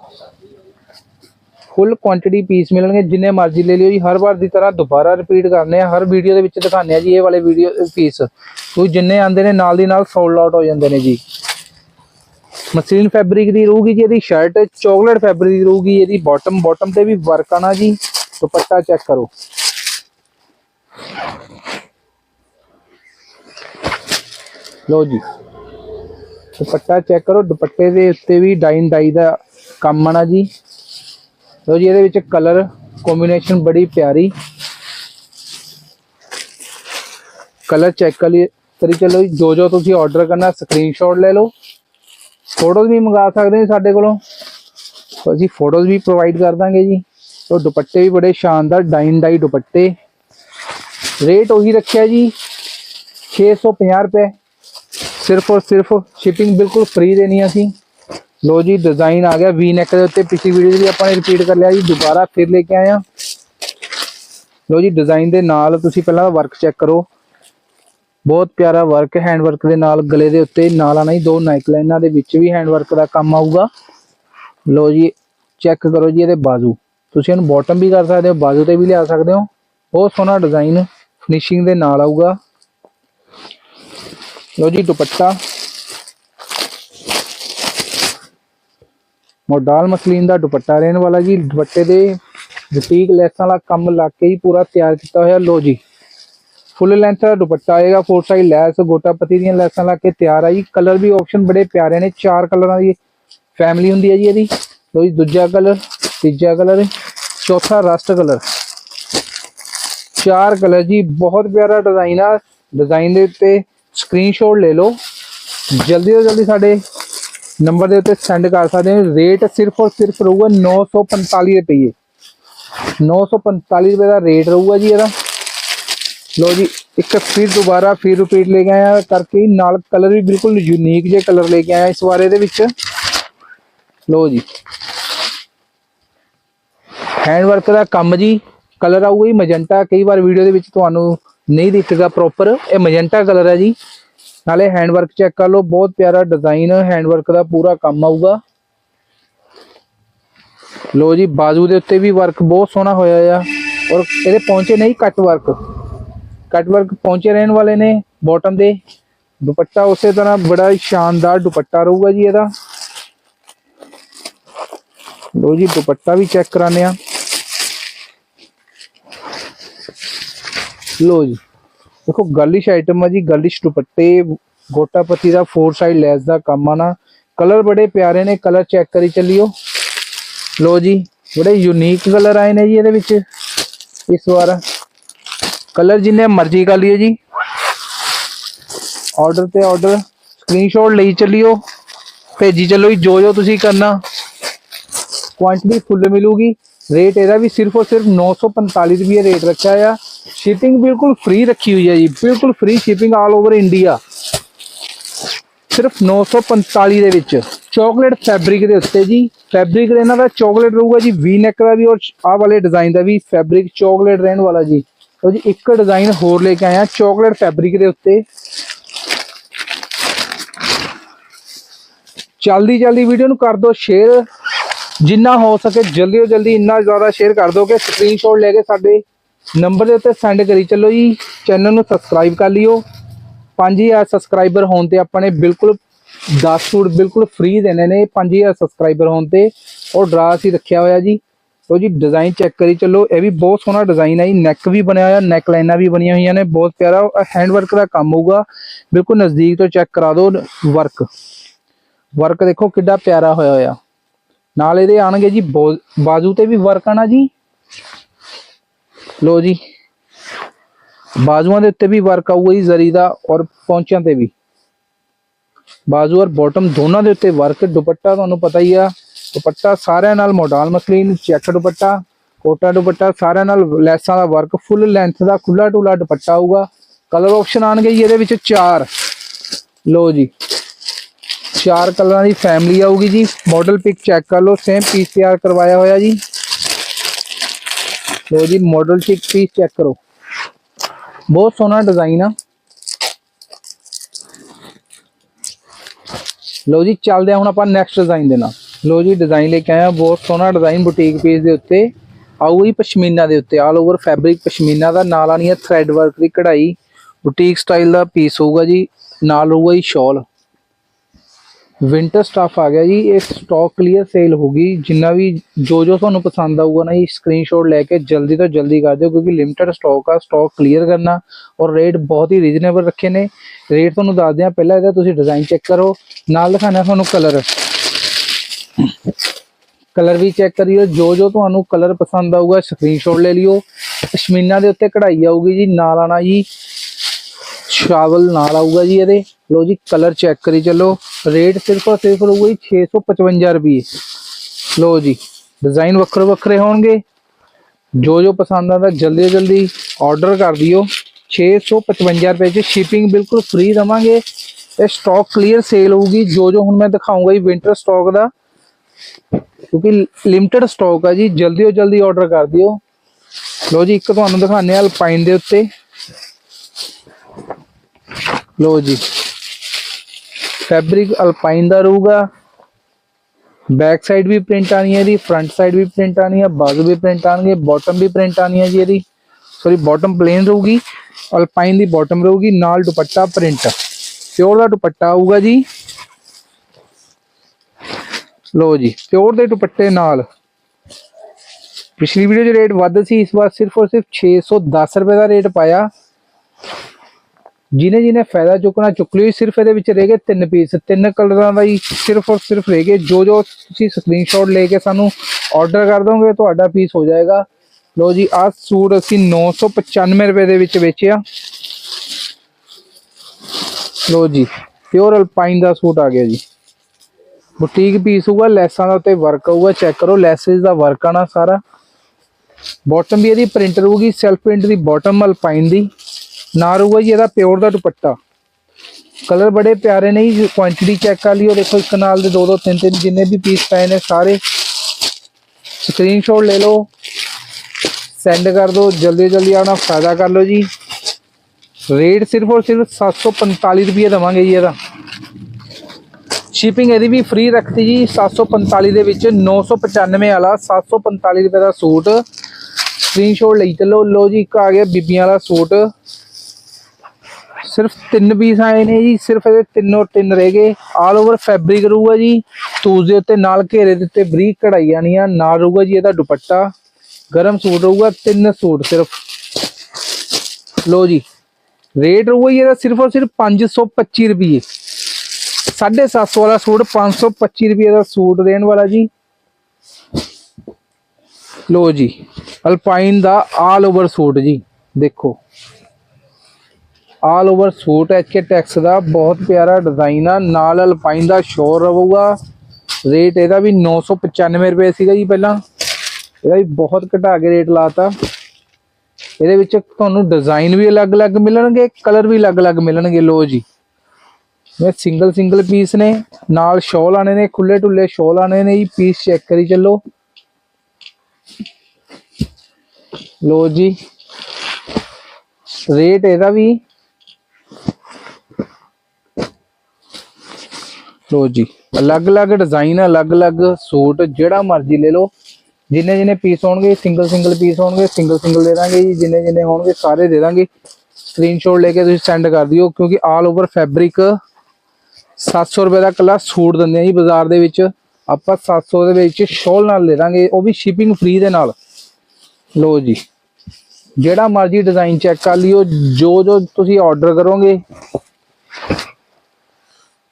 ਫੁੱਲ ਕੁਆਂਟੀਟੀ ਪੀਸ ਮਿਲਣਗੇ, ਜਿੰਨੇ ਮਰਜ਼ੀ ਲੈ ਲਿਓ ਜੀ। ਹਰ ਵਾਰ ਦੀ ਤਰ੍ਹਾਂ ਦੁਬਾਰਾ ਰਿਪੀਟ ਕਰਨੇ ਆ, ਹਰ ਵੀਡੀਓ ਦੇ ਵਿੱਚ ਦਿਖਾਉਂਦੇ ਆ ਜੀ ਇਹ ਵਾਲੇ ਵੀਡੀਓ ਪੀਸ ਕੋਈ ਜਿੰਨੇ ਆਉਂਦੇ ਨੇ, ਨਾਲ ਦੀ ਨਾਲ ਸੋਲਡ ਆਊਟ ਹੋ ਜਾਂਦੇ ਨੇ ਜੀ। ਮਸਲੀਨ ਫੈਬਰਿਕ ਦੀ ਰਹੂਗੀ ਜੀ ਇਹਦੀ ਸ਼ਰਟ ਚਾਕਲੇਟ ਫੈਬਰਿਕ ਦੀ ਰਹੂਗੀ ਇਹਦੀ ਬਾਟਮ ਬਾਟਮ ਤੇ ਵੀ ਵਰਕ ਆਣਾ ਜੀ, ਦੁਪੱਟਾ ਚੈੱਕ ਕਰੋ। ਲੋ ਜੀ। ਦੁਪੱਟਾ ਚੈੱਕ ਕਰੋ, ਦੁਪੱਟੇ ਦੇ ਉੱਤੇ ਵੀ ਡਾਈਨ ਡਾਈ ਦਾ ਕੰਮ ਆਣਾ ਜੀ। ਲੋ ਜੀ, ਇਹਦੇ ਵਿੱਚ ਕਲਰ ਕੰਬੀਨੇਸ਼ਨ ਬੜੀ ਪਿਆਰੀ। ਕਲਰ ਚੈੱਕ ਕਰੀ ਕਰੀ ਚਲੋ ਜੋ ਜੋ ਤੁਸੀਂ ਆਰਡਰ ਕਰਨਾ ਸਕਰੀਨਸ਼ਾਟ ਲੈ ਲਓ। ਫੋਟੋਜ਼ ਵੀ ਮੰਗਾ ਸਕਦੇ ਹੋ ਸਾਡੇ ਕੋਲੋਂ। ਅਸੀਂ ਫੋਟੋਜ਼ ਵੀ ਪ੍ਰੋਵਾਈਡ ਕਰ ਦਾਂਗੇ ਜੀ। ਉਹ ਦੁਪੱਟੇ ਵੀ ਬੜੇ ਸ਼ਾਨਦਾਰ ਡਾਈਨ ਡਾਈ ਦੁਪੱਟੇ। ਰੇਟ ਉਹੀ ਰੱਖਿਆ ਜੀ 650 ਰੁਪਏ। ਸਿਰਫ ਔਰ ਸਿਰਫ ਸ਼ਿਪਿੰਗ ਬਿਲਕੁਲ ਫ੍ਰੀ ਦੇਣੀ ਅਸੀਂ। ਲੋ ਜੀ ਡਿਜ਼ਾਈਨ ਆ ਗਿਆ ਵੀ ਨੈਕ ਦੇ ਉੱਤੇ। ਪਿਛਲੀ ਵੀਡੀਓ ਵੀ ਆਪਾਂ ਨੇ ਰਿਪੀਟ ਕਰ ਲਿਆ ਜੀ, ਦੁਬਾਰਾ ਫਿਰ ਲੈ ਕੇ ਆਏ ਆ ਲੋ ਜੀ ਡਿਜ਼ਾਈਨ ਦੇ ਨਾਲ ਤੁਸੀਂ ਪਹਿਲਾਂ ਵਰਕ ਚੈੱਕ ਕਰੋ। ਬਹੁਤ ਪਿਆਰਾ ਵਰਕ ਹੈਂਡ ਵਰਕ ਦੇ ਨਾਲ ਗਲੇ ਦੇ ਉੱਤੇ। ਨਾਲ ਆਣਾ ਹੀ ਦੋ ਨੈਕ ਲਾਈਨਾਂ ਦੇ ਵਿੱਚ ਵੀ ਹੈਂਡ ਵਰਕ ਦਾ ਕੰਮ ਆਊਗਾ। ਲੋ ਜੀ ਚੈੱਕ ਕਰੋ ਜੀ ਇਹਦੇ ਬਾਜ਼ੂ। ਤੁਸੀਂ ਇਹਨੂੰ ਬਾਟਮ ਵੀ ਕਰ ਸਕਦੇ ਹੋ, ਬਾਜ਼ੂ ਤੇ ਵੀ ਲਿਆ ਸਕਦੇ ਹੋ। ਬਹੁਤ ਸੋਹਣਾ ਡਿਜ਼ਾਈਨ ਫਿਨਿਸ਼ਿੰਗ ਦੇ ਨਾਲ ਆਊਗਾ। ਲੋ ਜੀ, ਦੁਪੱਟਾ। ਮੋਡਾਲ ਮਸਲੀਨ ਦਾ ਦੁਪੱਟਾ ਰਹਿਣ ਵਾਲਾ ਜੀ। ਦੁਪੱਟੇ ਦੇ ਬੁਟੀਕ ਲੈਸਾਂ ਵਾਲਾ ਕੰਮ ਲਾ ਕੇ ਹੀ ਪੂਰਾ ਤਿਆਰ ਕੀਤਾ ਹੋਇਆ। ਲੋ ਜੀ ਫੁੱਲ ਲੈਂਥ ਦਾ ਦੁਪੱਟਾ ਆਏਗਾ। ਫੋਰ ਸਾਈਡ ਲੈਸ, ਗੋਟਾ ਪਤੀ ਦੀਆਂ ਲੈਸਾਂ ਲਾ ਕੇ ਤਿਆਰ ਆ ਜੀ। ਕਲਰ ਵੀ ਆਪਸ਼ਨ ਬੜੇ ਪਿਆਰੇ ਨੇ। ਚਾਰ ਕਲਰਾਂ ਦੀ ਫੈਮਿਲੀ ਹੁੰਦੀ ਹੈ ਜੀ ਇਹਦੀ। ਲੋ ਜੀ, ਦੂਜਾ ਕਲਰ ਤੀਜਾ ਕਲਰ ਚੌਥਾ ਰਸਟ ਕਲਰ ਚਾਰ ਕਲਰ ਜੀ। ਬਹੁਤ ਪਿਆਰਾ ਡਿਜ਼ਾਈਨ ਆ। ਡਿਜ਼ਾਈਨ ਦੇ ਉੱਤੇ ਸਕਰੀਨਸ਼ਾਟ ਲੈ ਲਓ। ਜਲਦੀ ਤੋਂ ਜਲਦੀ ਸਾਡੇ ਨੰਬਰ ਦੇ ਉੱਤੇ ਸੈਂਡ ਕਰ ਸਕਦੇ ਹੋ। ਰੇਟ ਸਿਰਫ ਔਰ ਸਿਰਫ ਰਹੂਗਾ 945 ਰੁਪਏ। 945 ਰੁਪਏ ਦਾ ਰੇਟ ਰਹੂਗਾ ਜੀ ਇਹਦਾ। ਲੋ ਜੀ, ਇੱਕ ਫਿਰ ਦੁਬਾਰਾ ਫਿਰ ਰਿਪੀਟ ਲੈ ਕੇ ਆਇਆ ਕਰਕੇ ਨਾਲ ਕਲਰ ਵੀ ਬਿਲਕੁਲ ਯੂਨੀਕ ਜੇ ਕਲਰ ਲੈ ਕੇ ਆਇਆ ਇਸ ਵਾਰੇ ਇਹਦੇ ਵਿੱਚ। ਲੋ ਜੀ। ਹੈਂਡ ਵਰਕ ਦਾ ਕੰਮ ਜੀ ਕਲਰ ਆਊਗਾ ਜੀ ਮੈਜੈਂਟਾ ਕਈ ਵਾਰ ਵੀਡੀਓ ਦੇ ਵਿੱਚ ਤੁਹਾਨੂੰ ਨਹੀਂ ਦਿਖੇਗਾ ਪ੍ਰੋਪਰ ਇਹ ਮੈਜੈਂਟਾ ਕਲਰ ਹੈ ਜੀ। ਨਾਲੇ ਹੈਂਡ ਵਰਕ ਚੈੱਕ ਕਰ ਲਓ, ਬਹੁਤ ਪਿਆਰਾ ਡਿਜ਼ਾਈਨ ਹੈਂਡ ਵਰਕ ਦਾ ਪੂਰਾ ਕੰਮ ਆਊਗਾ। ਲੋ ਜੀ, ਬਾਜ਼ੂ ਦੇ ਉੱਤੇ ਵੀ ਵਰਕ ਬਹੁਤ ਸੋਹਣਾ ਹੋਇਆ ਆ, ਔਰ ਇਹਦੇ ਪਹੁੰਚੇ ਨਹੀਂ ਕੱਟ ਵਰਕ ਕੱਟ ਵਰਕ ਪਹੁੰਚੇ ਰਹਿਣ ਵਾਲੇ ਨੇ ਬਾਟਮ ਦੇ। ਦੁਪੱਟਾ ਉਸੇ ਤਰ੍ਹਾਂ ਬੜਾ ਸ਼ਾਨਦਾਰ ਦੁਪੱਟਾ ਰਹੂਗਾ ਜੀ ਇਹਦਾ। ਲੋ ਜੀ, ਦੁਪੱਟਾ ਵੀ ਚੈੱਕ ਕਰਾਨੇ ਆ ਲੋ ਜੀ। ਦੇਖੋ ਗਰਲਿਸ਼ ਆਈਟਮ ਆ ਜੀ ਗਰਲਿਸ਼ ਦੁਪੱਟੇ ਗੋਟਾ ਪੱਤੀ ਦਾ ਫੋਰ ਸਾਈਡ ਲੈਸ ਦਾ ਕੰਮ ਆ ਨਾ। ਕਲਰ ਬੜੇ ਪਿਆਰੇ ਨੇ ਕਲਰ ਚੈੱਕ ਕਰੀ ਚੱਲਿਓ। ਲੋ ਜੀ, ਬੜੇ ਯੂਨੀਕ ਕਲਰ ਆਏ ਨੇ ਜੀ ਇਹਦੇ ਵਿੱਚ, ਇਸ ਵਾਰ। ਕਲਰ ਜਿੰਨੇ ਮਰਜ਼ੀ ਕਰ ਲਈਏ ਜੀ। ਆਰਡਰ ਤੇ ਆਰਡਰ ਸਕਰੀਨਸ਼ਾਟ ਲਈ ਚੱਲਿਓ। ਭੇਜੀ ਚੱਲੋ ਜੀ, ਜੋ ਜੋ ਤੁਸੀਂ ਕਰਨਾ। ਕੁਆਂਟੀਟੀ ਫੁੱਲ ਮਿਲੂਗੀ। ਰੇਟ ਇਹਦਾ ਵੀ ਸਿਰਫ ਔਰ ਸਿਰਫ 945 ਰੁਪਏ ਰੇਟ ਰੱਖਿਆ ਆ। ਸ਼ਿਪਿੰਗ ਬਿਲਕੁਲ ਫ੍ਰੀ ਰੱਖੀ ਹੋਈ ਹੈ ਜੀ, ਬਿਲਕੁਲ free shipping all over India ਸਿਰਫ 945 ਦੇ ਵਿੱਚ ਚਾਕਲੇਟ ਫੈਬਰਿਕ ਦੇ ਉੱਤੇ ਜੀ। ਫੈਬਰਿਕ ਇਹਨਾਂ ਦਾ ਚਾਕਲੇਟ ਰਹੂਗਾ ਜੀ ਵੀ ਨੈਕ ਦਾ ਵੀ ਔਰ ਆਹ ਵਾਲੇ ਡਿਜ਼ਾਈਨ ਦਾ ਵੀ ਫੈਬਰਿਕ ਚਾਕਲੇਟ ਰਹਿਣ ਵਾਲਾ ਜੀ। ਲਓ ਜੀ, ਇੱਕ ਡਿਜ਼ਾਈਨ ਹੋਰ ਲੈ ਕੇ ਆਇਆ ਚਾਕਲੇਟ ਫੈਬਰਿਕ ਦੇ ਉੱਤੇ। ਜਲਦੀ ਜਲਦੀ ਵੀਡੀਓ ਨੂੰ ਕਰ ਦਿਓ ਸ਼ੇਅਰ ਜਿੰਨਾ ਹੋ ਸਕੇ ਜਲਦੀ ਤੋਂ ਜਲਦੀ ਇੰਨਾ ਜ਼ਿਆਦਾ ਸ਼ੇਅਰ ਕਰ ਦਿਓ ਕਿ ਸਕਰੀਨਸ਼ਾਟ ਲੈ ਕੇ ਸਾਡੇ ਨੰਬਰ ਦੇ ਉੱਤੇ ਸੈਂਡ ਕਰੀ ਚੱਲੋ ਜੀ ਚੈਨਲ ਨੂੰ ਸਬਸਕ੍ਰਾਈਬ ਕਰ ਲਿਓ। 5000 ਸਬਸਕ੍ਰਾਈਬਰ ਹੋਣ ਤੇ ਆਪਾਂ ਨੇ ਬਿਲਕੁਲ 10 ਸੂਟ ਬਿਲਕੁਲ ਫ੍ਰੀ ਦੇਣੇ ਨੇ 5000 ਸਬਸਕ੍ਰਾਈਬਰ ਹੋਣ ਤੇ। ਉਹ ਡਰਾ ਅਸੀਂ ਰੱਖਿਆ ਹੋਇਆ ਜੀ। ਲੋ ਜੀ ਡਿਜ਼ਾਈਨ ਚੈੱਕ ਕਰੀ ਚੱਲੋ। ਇਹ ਵੀ ਬਹੁਤ ਸੋਹਣਾ ਡਿਜ਼ਾਈਨ ਹੈ ਜੀ। ਨੈਕ ਵੀ ਬਣਿਆ ਹੋਇਆ ਨੈਕ ਲਾਈਨਾਂ ਵੀ ਬਣੀਆਂ ਹੋਈਆਂ ਨੇ। ਬਹੁਤ ਪਿਆਰਾ ਹੈਂਡ ਵਰਕ ਦਾ ਕੰਮ ਹੋਊਗਾ। ਬਿਲਕੁਲ ਨਜ਼ਦੀਕ ਤੋਂ ਚੈੱਕ ਕਰਾ ਦਿਓ ਵਰਕ ਵਰਕ ਦੇਖੋ ਕਿੱਡਾ ਪਿਆਰਾ ਹੋਇਆ ਹੋਇਆ। ਨਾਲ ਇਹਦੇ ਆਣਗੇ ਜੀ, ਬੋ- ਬਾਜ਼ੂ ਤੇ ਵੀ ਵਰਕ ਆਣਾ ਜੀ। ਲੋ ਜੀ। ਬਾਜ਼ੂਆਂ ਦੇ ਉੱਤੇ ਵੀ ਵਰਕ ਆਊਗਾ ਜੀ ਜ਼ਰੀ ਦਾ ਔਰ ਪੌਂਚਿਆਂ ਤੇ ਵੀ। ਬਾਜ਼ੂ ਔਰ ਬਾਟਮ ਦੋਨਾਂ ਦੇ ਉੱਤੇ ਵਰਕ ਦੁਪੱਟਾ ਤੁਹਾਨੂੰ ਪਤਾ ਹੀ ਆ। ਦੁਪੱਟਾ ਸਾਰਿਆਂ ਨਾਲ model muslin, check dupatta, Kota dupatta ਸਾਰਿਆਂ ਨਾਲ ਲੈਸਾਂ ਦਾ ਵਰਕ ਫੁੱਲ ਲੈਂਥ ਦਾ ਖੁੱਲਾ ਟੁੱਲਾ ਦੁਪੱਟਾ ਆਊਗਾ। ਕਲਰ ਆਪਸ਼ਨ ਆਣਗੇ ਜੀ ਇਹਦੇ ਵਿੱਚ ਚਾਰ। ਲੋ ਜੀ। ਚਾਰ ਕਲਰਾਂ ਦੀ ਫੈਮਿਲੀ ਆਊਗੀ ਜੀ। ਮਾਡਲ ਪਿਕ ਚੈੱਕ ਕਰ ਲਓ ਸੇਮ ਪੀਸ ਤਿਆਰ ਕਰਵਾਇਆ ਹੋਇਆ ਜੀ। ਲੋ ਜੀ ਮਾਡਲ ਪਿਕ ਪੀਸ ਚੈੱਕ ਕਰੋ। ਬਹੁਤ ਸੋਹਣਾ ਡਿਜ਼ਾਈਨ ਆ। ਲੋ ਜੀ, ਚੱਲਦੇ ਹਾਂ ਹੁਣ ਆਪਾਂ ਨੈਕਸਟ ਡਿਜ਼ਾਈਨ ਦੇ ਨਾਲ। ਲੋ ਜੀ ਡਿਜ਼ਾਈਨ ਲੈ ਕੇ ਆਇਆ ਬਹੁਤ ਸੋਹਣਾ ਡਿਜ਼ਾਈਨ ਬੁਟੀਕ ਪੀਸ ਦੇ ਉੱਤੇ। ਆਊਗਾ ਹੀ ਪਸ਼ਮੀਨਾ ਦੇ ਉੱਤੇ। ਆਲ ਓਵਰ ਫੈਬਰਿਕ ਪਸ਼ਮੀਨਾ ਦਾ। ਨਾਲ ਆਣੀ ਹੈ ਥ੍ਰੈਡ ਵਰਕ ਦੀ ਕਢਾਈ। ਬੁਟੀਕ ਸਟਾਈਲ ਦਾ ਪੀਸ ਹੋਊਗਾ ਜੀ। ਨਾਲ ਹੋਊਗਾ ਜੀ ਸ਼ਾਲ ਵਿੰਟਰ ਸਟਾਫ ਆ ਗਿਆ ਜੀ, ਇਹ ਸਟਾਕ ਕਲੀਅਰ ਸੇਲ ਹੋਗੀ ਜਿੰਨਾ ਵੀ ਜੋ ਜੋ ਤੁਹਾਨੂੰ ਪਸੰਦ ਆਊਗਾ ਨਾ ਜੀ ਸਕਰੀਨਸ਼ਾਟ ਲੈ ਕੇ ਜਲਦੀ ਤੋਂ ਜਲਦੀ ਕਰ ਦਿਓ, ਕਿਉਂਕਿ ਲਿਮਟਿਡ ਸਟਾਕ ਆ ਸਟਾਕ ਕਲੀਅਰ ਕਰਨਾ ਔਰ ਰੇਟ ਬਹੁਤ ਹੀ ਰੀਜ਼ਨੇਬਲ ਰੱਖੇ ਨੇ। ਰੇਟ ਤੁਹਾਨੂੰ ਦੱਸ ਦਿਆਂ, ਪਹਿਲਾਂ ਇਹਦਾ ਤੁਸੀਂ ਡਿਜ਼ਾਈਨ ਚੈੱਕ ਕਰੋ, ਨਾਲ ਦਿਖਾਣਾ ਤੁਹਾਨੂੰ ਕਲਰ ਕਲਰ ਵੀ ਚੈੱਕ ਕਰਿਓ, ਜੋ ਜੋ ਤੁਹਾਨੂੰ ਕਲਰ ਪਸੰਦ ਆਊਗਾ ਸਕਰੀਨਸ਼ਾਟ ਲੈ ਲਿਓ। ਪਸ਼ਮੀਨਾ ਦੇ ਉੱਤੇ ਕਢਾਈ ਆਊਗੀ ਜੀ, ਨਾਲ ਆਣਾ ਜੀ ਸ਼ਾਵਲ ਨਾਲ ਆਊਗਾ ਜੀ ਇਹਦੇ। ਲੋ ਜੀ ਕਲਰ ਚੈੱਕ ਕਰੀ ਚੱਲੋ। ਰੇਟ ਸਿਰਫ ਔਰ ਸਿਰਫ ਰਹੂਗਾ ਜੀ 655 ਰੁਪਏ। ਲੋ ਜੀ ਡਿਜ਼ਾਈਨ ਵੱਖਰੇ ਵੱਖਰੇ ਹੋਣਗੇ। ਜੋ ਜੋ ਪਸੰਦ ਆਉਂਦਾ ਜਲਦੀ ਤੋਂ ਜਲਦੀ ਆਰਡਰ ਕਰ ਦਿਓ। 655 ਰੁਪਏ ਚ ਸ਼ਿਪਿੰਗ ਬਿਲਕੁਲ ਫ੍ਰੀ ਦਵਾਂਗੇ। ਇਹ ਸਟਾਕ ਕਲੀਅਰ ਸੇਲ ਹੋਊਗੀ। ਜੋ ਜੋ ਹੁਣ ਮੈਂ ਦਿਖਾਉਂਗਾ ਜੀ ਵਿੰਟਰ ਸਟਾਕ ਦਾ। ਕਿਉਂਕਿ ਲਿਮਟਿਡ ਸਟਾਕ ਆ ਜੀ, ਜਲਦੀ ਤੋਂ ਜਲਦੀ ਆਰਡਰ ਕਰ ਦਿਓ। ਲੋ ਜੀ, ਇੱਕ ਤੁਹਾਨੂੰ ਦਿਖਾਣੇ ਆ ਅਲਪਾਈਨ ਦੇ ਉੱਤੇ। ਲੋ ਜੀ। ਫੈਬਰਿਕ ਅਲਪਾਈਨ ਦਾ ਰਹੂਗਾ। ਬੈਕ ਸਾਈਡ ਵੀ ਪ੍ਰਿੰਟ ਆਣੀ ਹੈ ਇਹਦੀ ਫਰੰਟ ਸਾਈਡ ਵੀ ਪ੍ਰਿੰਟ ਆਣੀ ਹੈ ਬਾਜ਼ੂ ਵੀ ਪ੍ਰਿੰਟ ਆਣਗੇ ਬਾਟਮ ਵੀ ਪ੍ਰਿੰਟ ਆਣੀ ਹੈ ਜੀ ਇਹਦੀ। ਸੌਰੀ ਬਾਟਮ ਪਲੇਨ ਰਹੂਗੀ ਅਲਪਾਈਨ ਦੀ ਬਾਟਮ ਰਹੂਗੀ, ਨਾਲ ਦੁਪੱਟਾ ਪ੍ਰਿੰਟ ਪਿਓਰ ਦਾ ਦੁਪੱਟਾ ਆਊਗਾ ਜੀ। ਲੋ ਜੀ ਪਿਓਰ ਦੇ ਦੁਪੱਟੇ ਨਾਲ। ਪਿਛਲੀ ਵੀਡੀਓ 'ਚ ਰੇਟ ਵੱਧ ਸੀ, ਇਸ ਵਾਰ ਸਿਰਫ ਔਰ ਸਿਰਫ 610 ਰੁਪਏ ਦਾ ਰੇਟ ਪਾਇਆ। ਜਿਨੇ ਜਿਨੇ ਫਾਇਦਾ ਚੁੱਕਣਾ, ਚੁੱਕ ਲਿਓ ਸਿਰਫ ਇਹਦੇ ਵਿੱਚ ਰਹਿ ਗਏ ਤਿੰਨ ਪੀਸ ਤਿੰਨ ਕਲਰਾਂ ਦਾ ਹੀ ਸਿਰਫ ਔਰ ਸਿਰਫ ਰਹਿ ਗਏ। ਜੋ ਜੋ ਤੁਸੀਂ ਸਕਰੀਨਸ਼ਾਟ ਲੈ ਕੇ ਸਾਨੂੰ ਆਰਡਰ ਕਰ ਦੋਗੇ, ਤੁਹਾਡਾ ਪੀਸ ਹੋ ਜਾਏਗਾ। ਲੋ ਜੀ, ਆਹ ਸੂਟ ਅਸੀਂ 995 ਰੁਪਏ ਦੇ ਵਿੱਚ ਵੇਚਿਆ। ਲੋ ਜੀ ਪਿਓਰ ਅਲਪਾਈਨ ਦਾ ਸੂਟ ਆ ਗਿਆ ਜੀ। ਬੁਟੀਕ ਪੀਸ ਹੋਊਗਾ, ਲੈਸਾਂ ਦਾ ਉੱਤੇ ਵਰਕ ਹੋਊਗਾ ਚੈੱਕ ਕਰੋ। ਲੈਸਸ ਦਾ ਵਰਕ ਆਣਾ ਸਾਰਾ। ਬਾਟਮ ਵੀ ਇਹਦੀ ਪ੍ਰਿੰਟ ਰਹੂਗੀ ਸੈਲਫ ਪ੍ਰਿੰਟ ਦੀ ਬਾਟਮ ਅਲਪਾਈਨ ਦੀ। ਨਾ ਰਹੂਗਾ ਜੀ, ਇਹਦਾ ਪਿਓਰ ਦਾ ਦੁਪੱਟਾ। ਕਲਰ ਬੜੇ ਪਿਆਰੇ ਨੇ ਜੀ ਕੁਆਂਟੀਟੀ ਚੈੱਕ ਕਰ ਲਿਓ। ਦੇਖੋ, ਇੱਕ ਨਾਲ ਦੇ ਦੋ ਦੋ, ਤਿੰਨ ਤਿੰਨ ਜਿੰਨੇ ਵੀ ਪੀਸ ਪਏ ਨੇ ਸਾਰੇ। ਸਕਰੀਨਸ਼ਾਟ ਲੈ ਲਓ। ਸੈਂਡ ਕਰ ਦਿਓ। ਜਲਦੀ ਜਲਦੀ ਆਪਣਾ ਫਾਇਦਾ ਕਰ ਲਓ ਜੀ। ਰੇਟ ਸਿਰਫ ਔਰ ਸਿਰਫ 745 ਰੁਪਏ ਦਵਾਂਗੇ ਜੀ ਇਹਦਾ। ਸ਼ਿਪਿੰਗ ਇਹਦੀ ਵੀ ਫ੍ਰੀ ਰੱਖਤੀ ਜੀ 745 ਦੇ ਵਿੱਚ 995 ਵਾਲਾ 745 ਰੁਪਏ ਦਾ ਸੂਟ। ਸਕਰੀਨਸ਼ਾਟ ਲਈ ਚੱਲੋ ਲਓ ਜੀ, ਇੱਕ ਆ ਗਿਆ ਬੀਬੀਆਂ ਵਾਲਾ ਸੂਟ। ਸਿਰਫ ਤਿੰਨ ਪੀਸ ਆਏ ਨੇ ਜੀ, ਸਿਰਫ ਇਹਦੇ ਤਿੰਨੋਂ ਤਿੰਨ ਰਹਿ ਗਏ। ਆਲ ਓਵਰ ਫੈਬਰਿਕ ਰਹੂਗਾ ਜੀ। ਤੂਜ ਦੇ ਉੱਤੇ ਨਾਲ ਘੇਰੇ ਦੇ ਉੱਤੇ ਬਰੀਕ ਕਢਾਈ ਆਣੀ ਆ, ਨਾਲ ਰਹੂਗਾ ਜੀ ਇਹਦਾ ਦੁਪੱਟਾ। ਗਰਮ ਸੂਟ ਰਹੂਗਾ, ਤਿੰਨ ਸੂਟ ਸਿਰਫ। ਲੋ ਜੀ ਰੇਟ ਰਹੂਗਾ ਜੀ ਇਹਦਾ ਸਿਰਫ ਔਰ ਸਿਰਫ 525 ਰੁਪਏ 750 ਵਾਲਾ ਸੂਟ 525 ਰੁਪਏ ਦਾ ਸੂਟ ਦੇਣ ਵਾਲਾ ਜੀ। ਲੋ ਜੀ ਅਲਪਾਈਨ ਦਾ ਆਲ ਓਵਰ ਸੂਟ ਜੀ, ਦੇਖੋ। All over suit HK tex ਦਾ ਬਹੁਤ ਪਿਆਰਾ ਡਿਜ਼ਾਈਨ ਆ। ਨਾਲ ਅਲਪਾਈਨ ਦਾ ਸ਼ੋਰ ਰਹੂਗਾ। ਰੇਟ ਇਹਦਾ ਵੀ 995 ਰੁਪਏ ਸੀਗਾ ਜੀ ਪਹਿਲਾਂ। ਇਹਦਾ ਵੀ ਬਹੁਤ ਘਟਾ ਕੇ ਰੇਟ ਲਾਤਾ। ਇਹਦੇ ਵਿੱਚ ਤੁਹਾਨੂੰ ਡਿਜ਼ਾਈਨ ਵੀ ਅਲੱਗ-ਅਲੱਗ ਮਿਲਣਗੇ ਕਲਰ ਵੀ ਅਲੱਗ-ਅਲੱਗ ਮਿਲਣਗੇ ਲੋ ਜੀ। ਇਹ ਸਿੰਗਲ ਸਿੰਗਲ ਪੀਸ ਨੇ। ਨਾਲ ਸ਼ੋਲ ਆਣੇ ਨੇ ਖੁੱਲੇ ਟੁੱਲੇ ਸ਼ੋਲ ਆਣੇ ਨੇ ਜੀ। ਪੀਸ ਚੈੱਕ ਕਰੀ ਚੱਲੋ। ਲੋ ਜੀ। ਰੇਟ ਇਹਦਾ ਵੀ ਲੋ ਜੀ, ਅਲੱਗ-ਅਲੱਗ ਡਿਜ਼ਾਈਨ ਅਲੱਗ-ਅਲੱਗ ਸੂਟ, ਜਿਹੜਾ ਮਰਜ਼ੀ ਲੈ ਲਓ। ਜਿੰਨੇ ਜਿੰਨੇ ਪੀਸ ਹੋਣਗੇ ਸਿੰਗਲ ਸਿੰਗਲ ਪੀਸ ਹੋਣਗੇ ਸਿੰਗਲ ਸਿੰਗਲ ਦੇ ਦਾਂਗੇ ਜੀ, ਜਿੰਨੇ ਜਿੰਨੇ ਹੋਣਗੇ ਸਾਰੇ ਦੇ ਦਾਂਗੇ। ਸਕਰੀਨਸ਼ਾਟ ਲੈ ਕੇ ਤੁਸੀਂ ਸੈਂਡ ਕਰ ਦਿਓ, ਕਿਉਂਕਿ ਆਲ ਓਵਰ ਫੈਬਰਿਕ 700 ਰੁਪਏ ਦਾ ਕੱਲਾ ਸੂਟ ਦਿੰਦੇ ਆ ਜੀ ਬਾਜ਼ਾਰ ਦੇ ਵਿੱਚ। ਆਪਾਂ 700 ਦੇ ਵਿੱਚ ਸ਼ੋਲ ਨਾਲ ਲੈ ਦਾਂਗੇ, ਉਹ ਵੀ ਸ਼ਿਪਿੰਗ ਫ੍ਰੀ ਦੇ ਨਾਲ। ਲੋ ਜੀ, ਜਿਹੜਾ ਮਰਜ਼ੀ ਡਿਜ਼ਾਈਨ ਚੈੱਕ ਕਰ ਲਿਓ ਜੋ ਜੋ ਤੁਸੀਂ ਆਰਡਰ ਕਰੋਗੇ।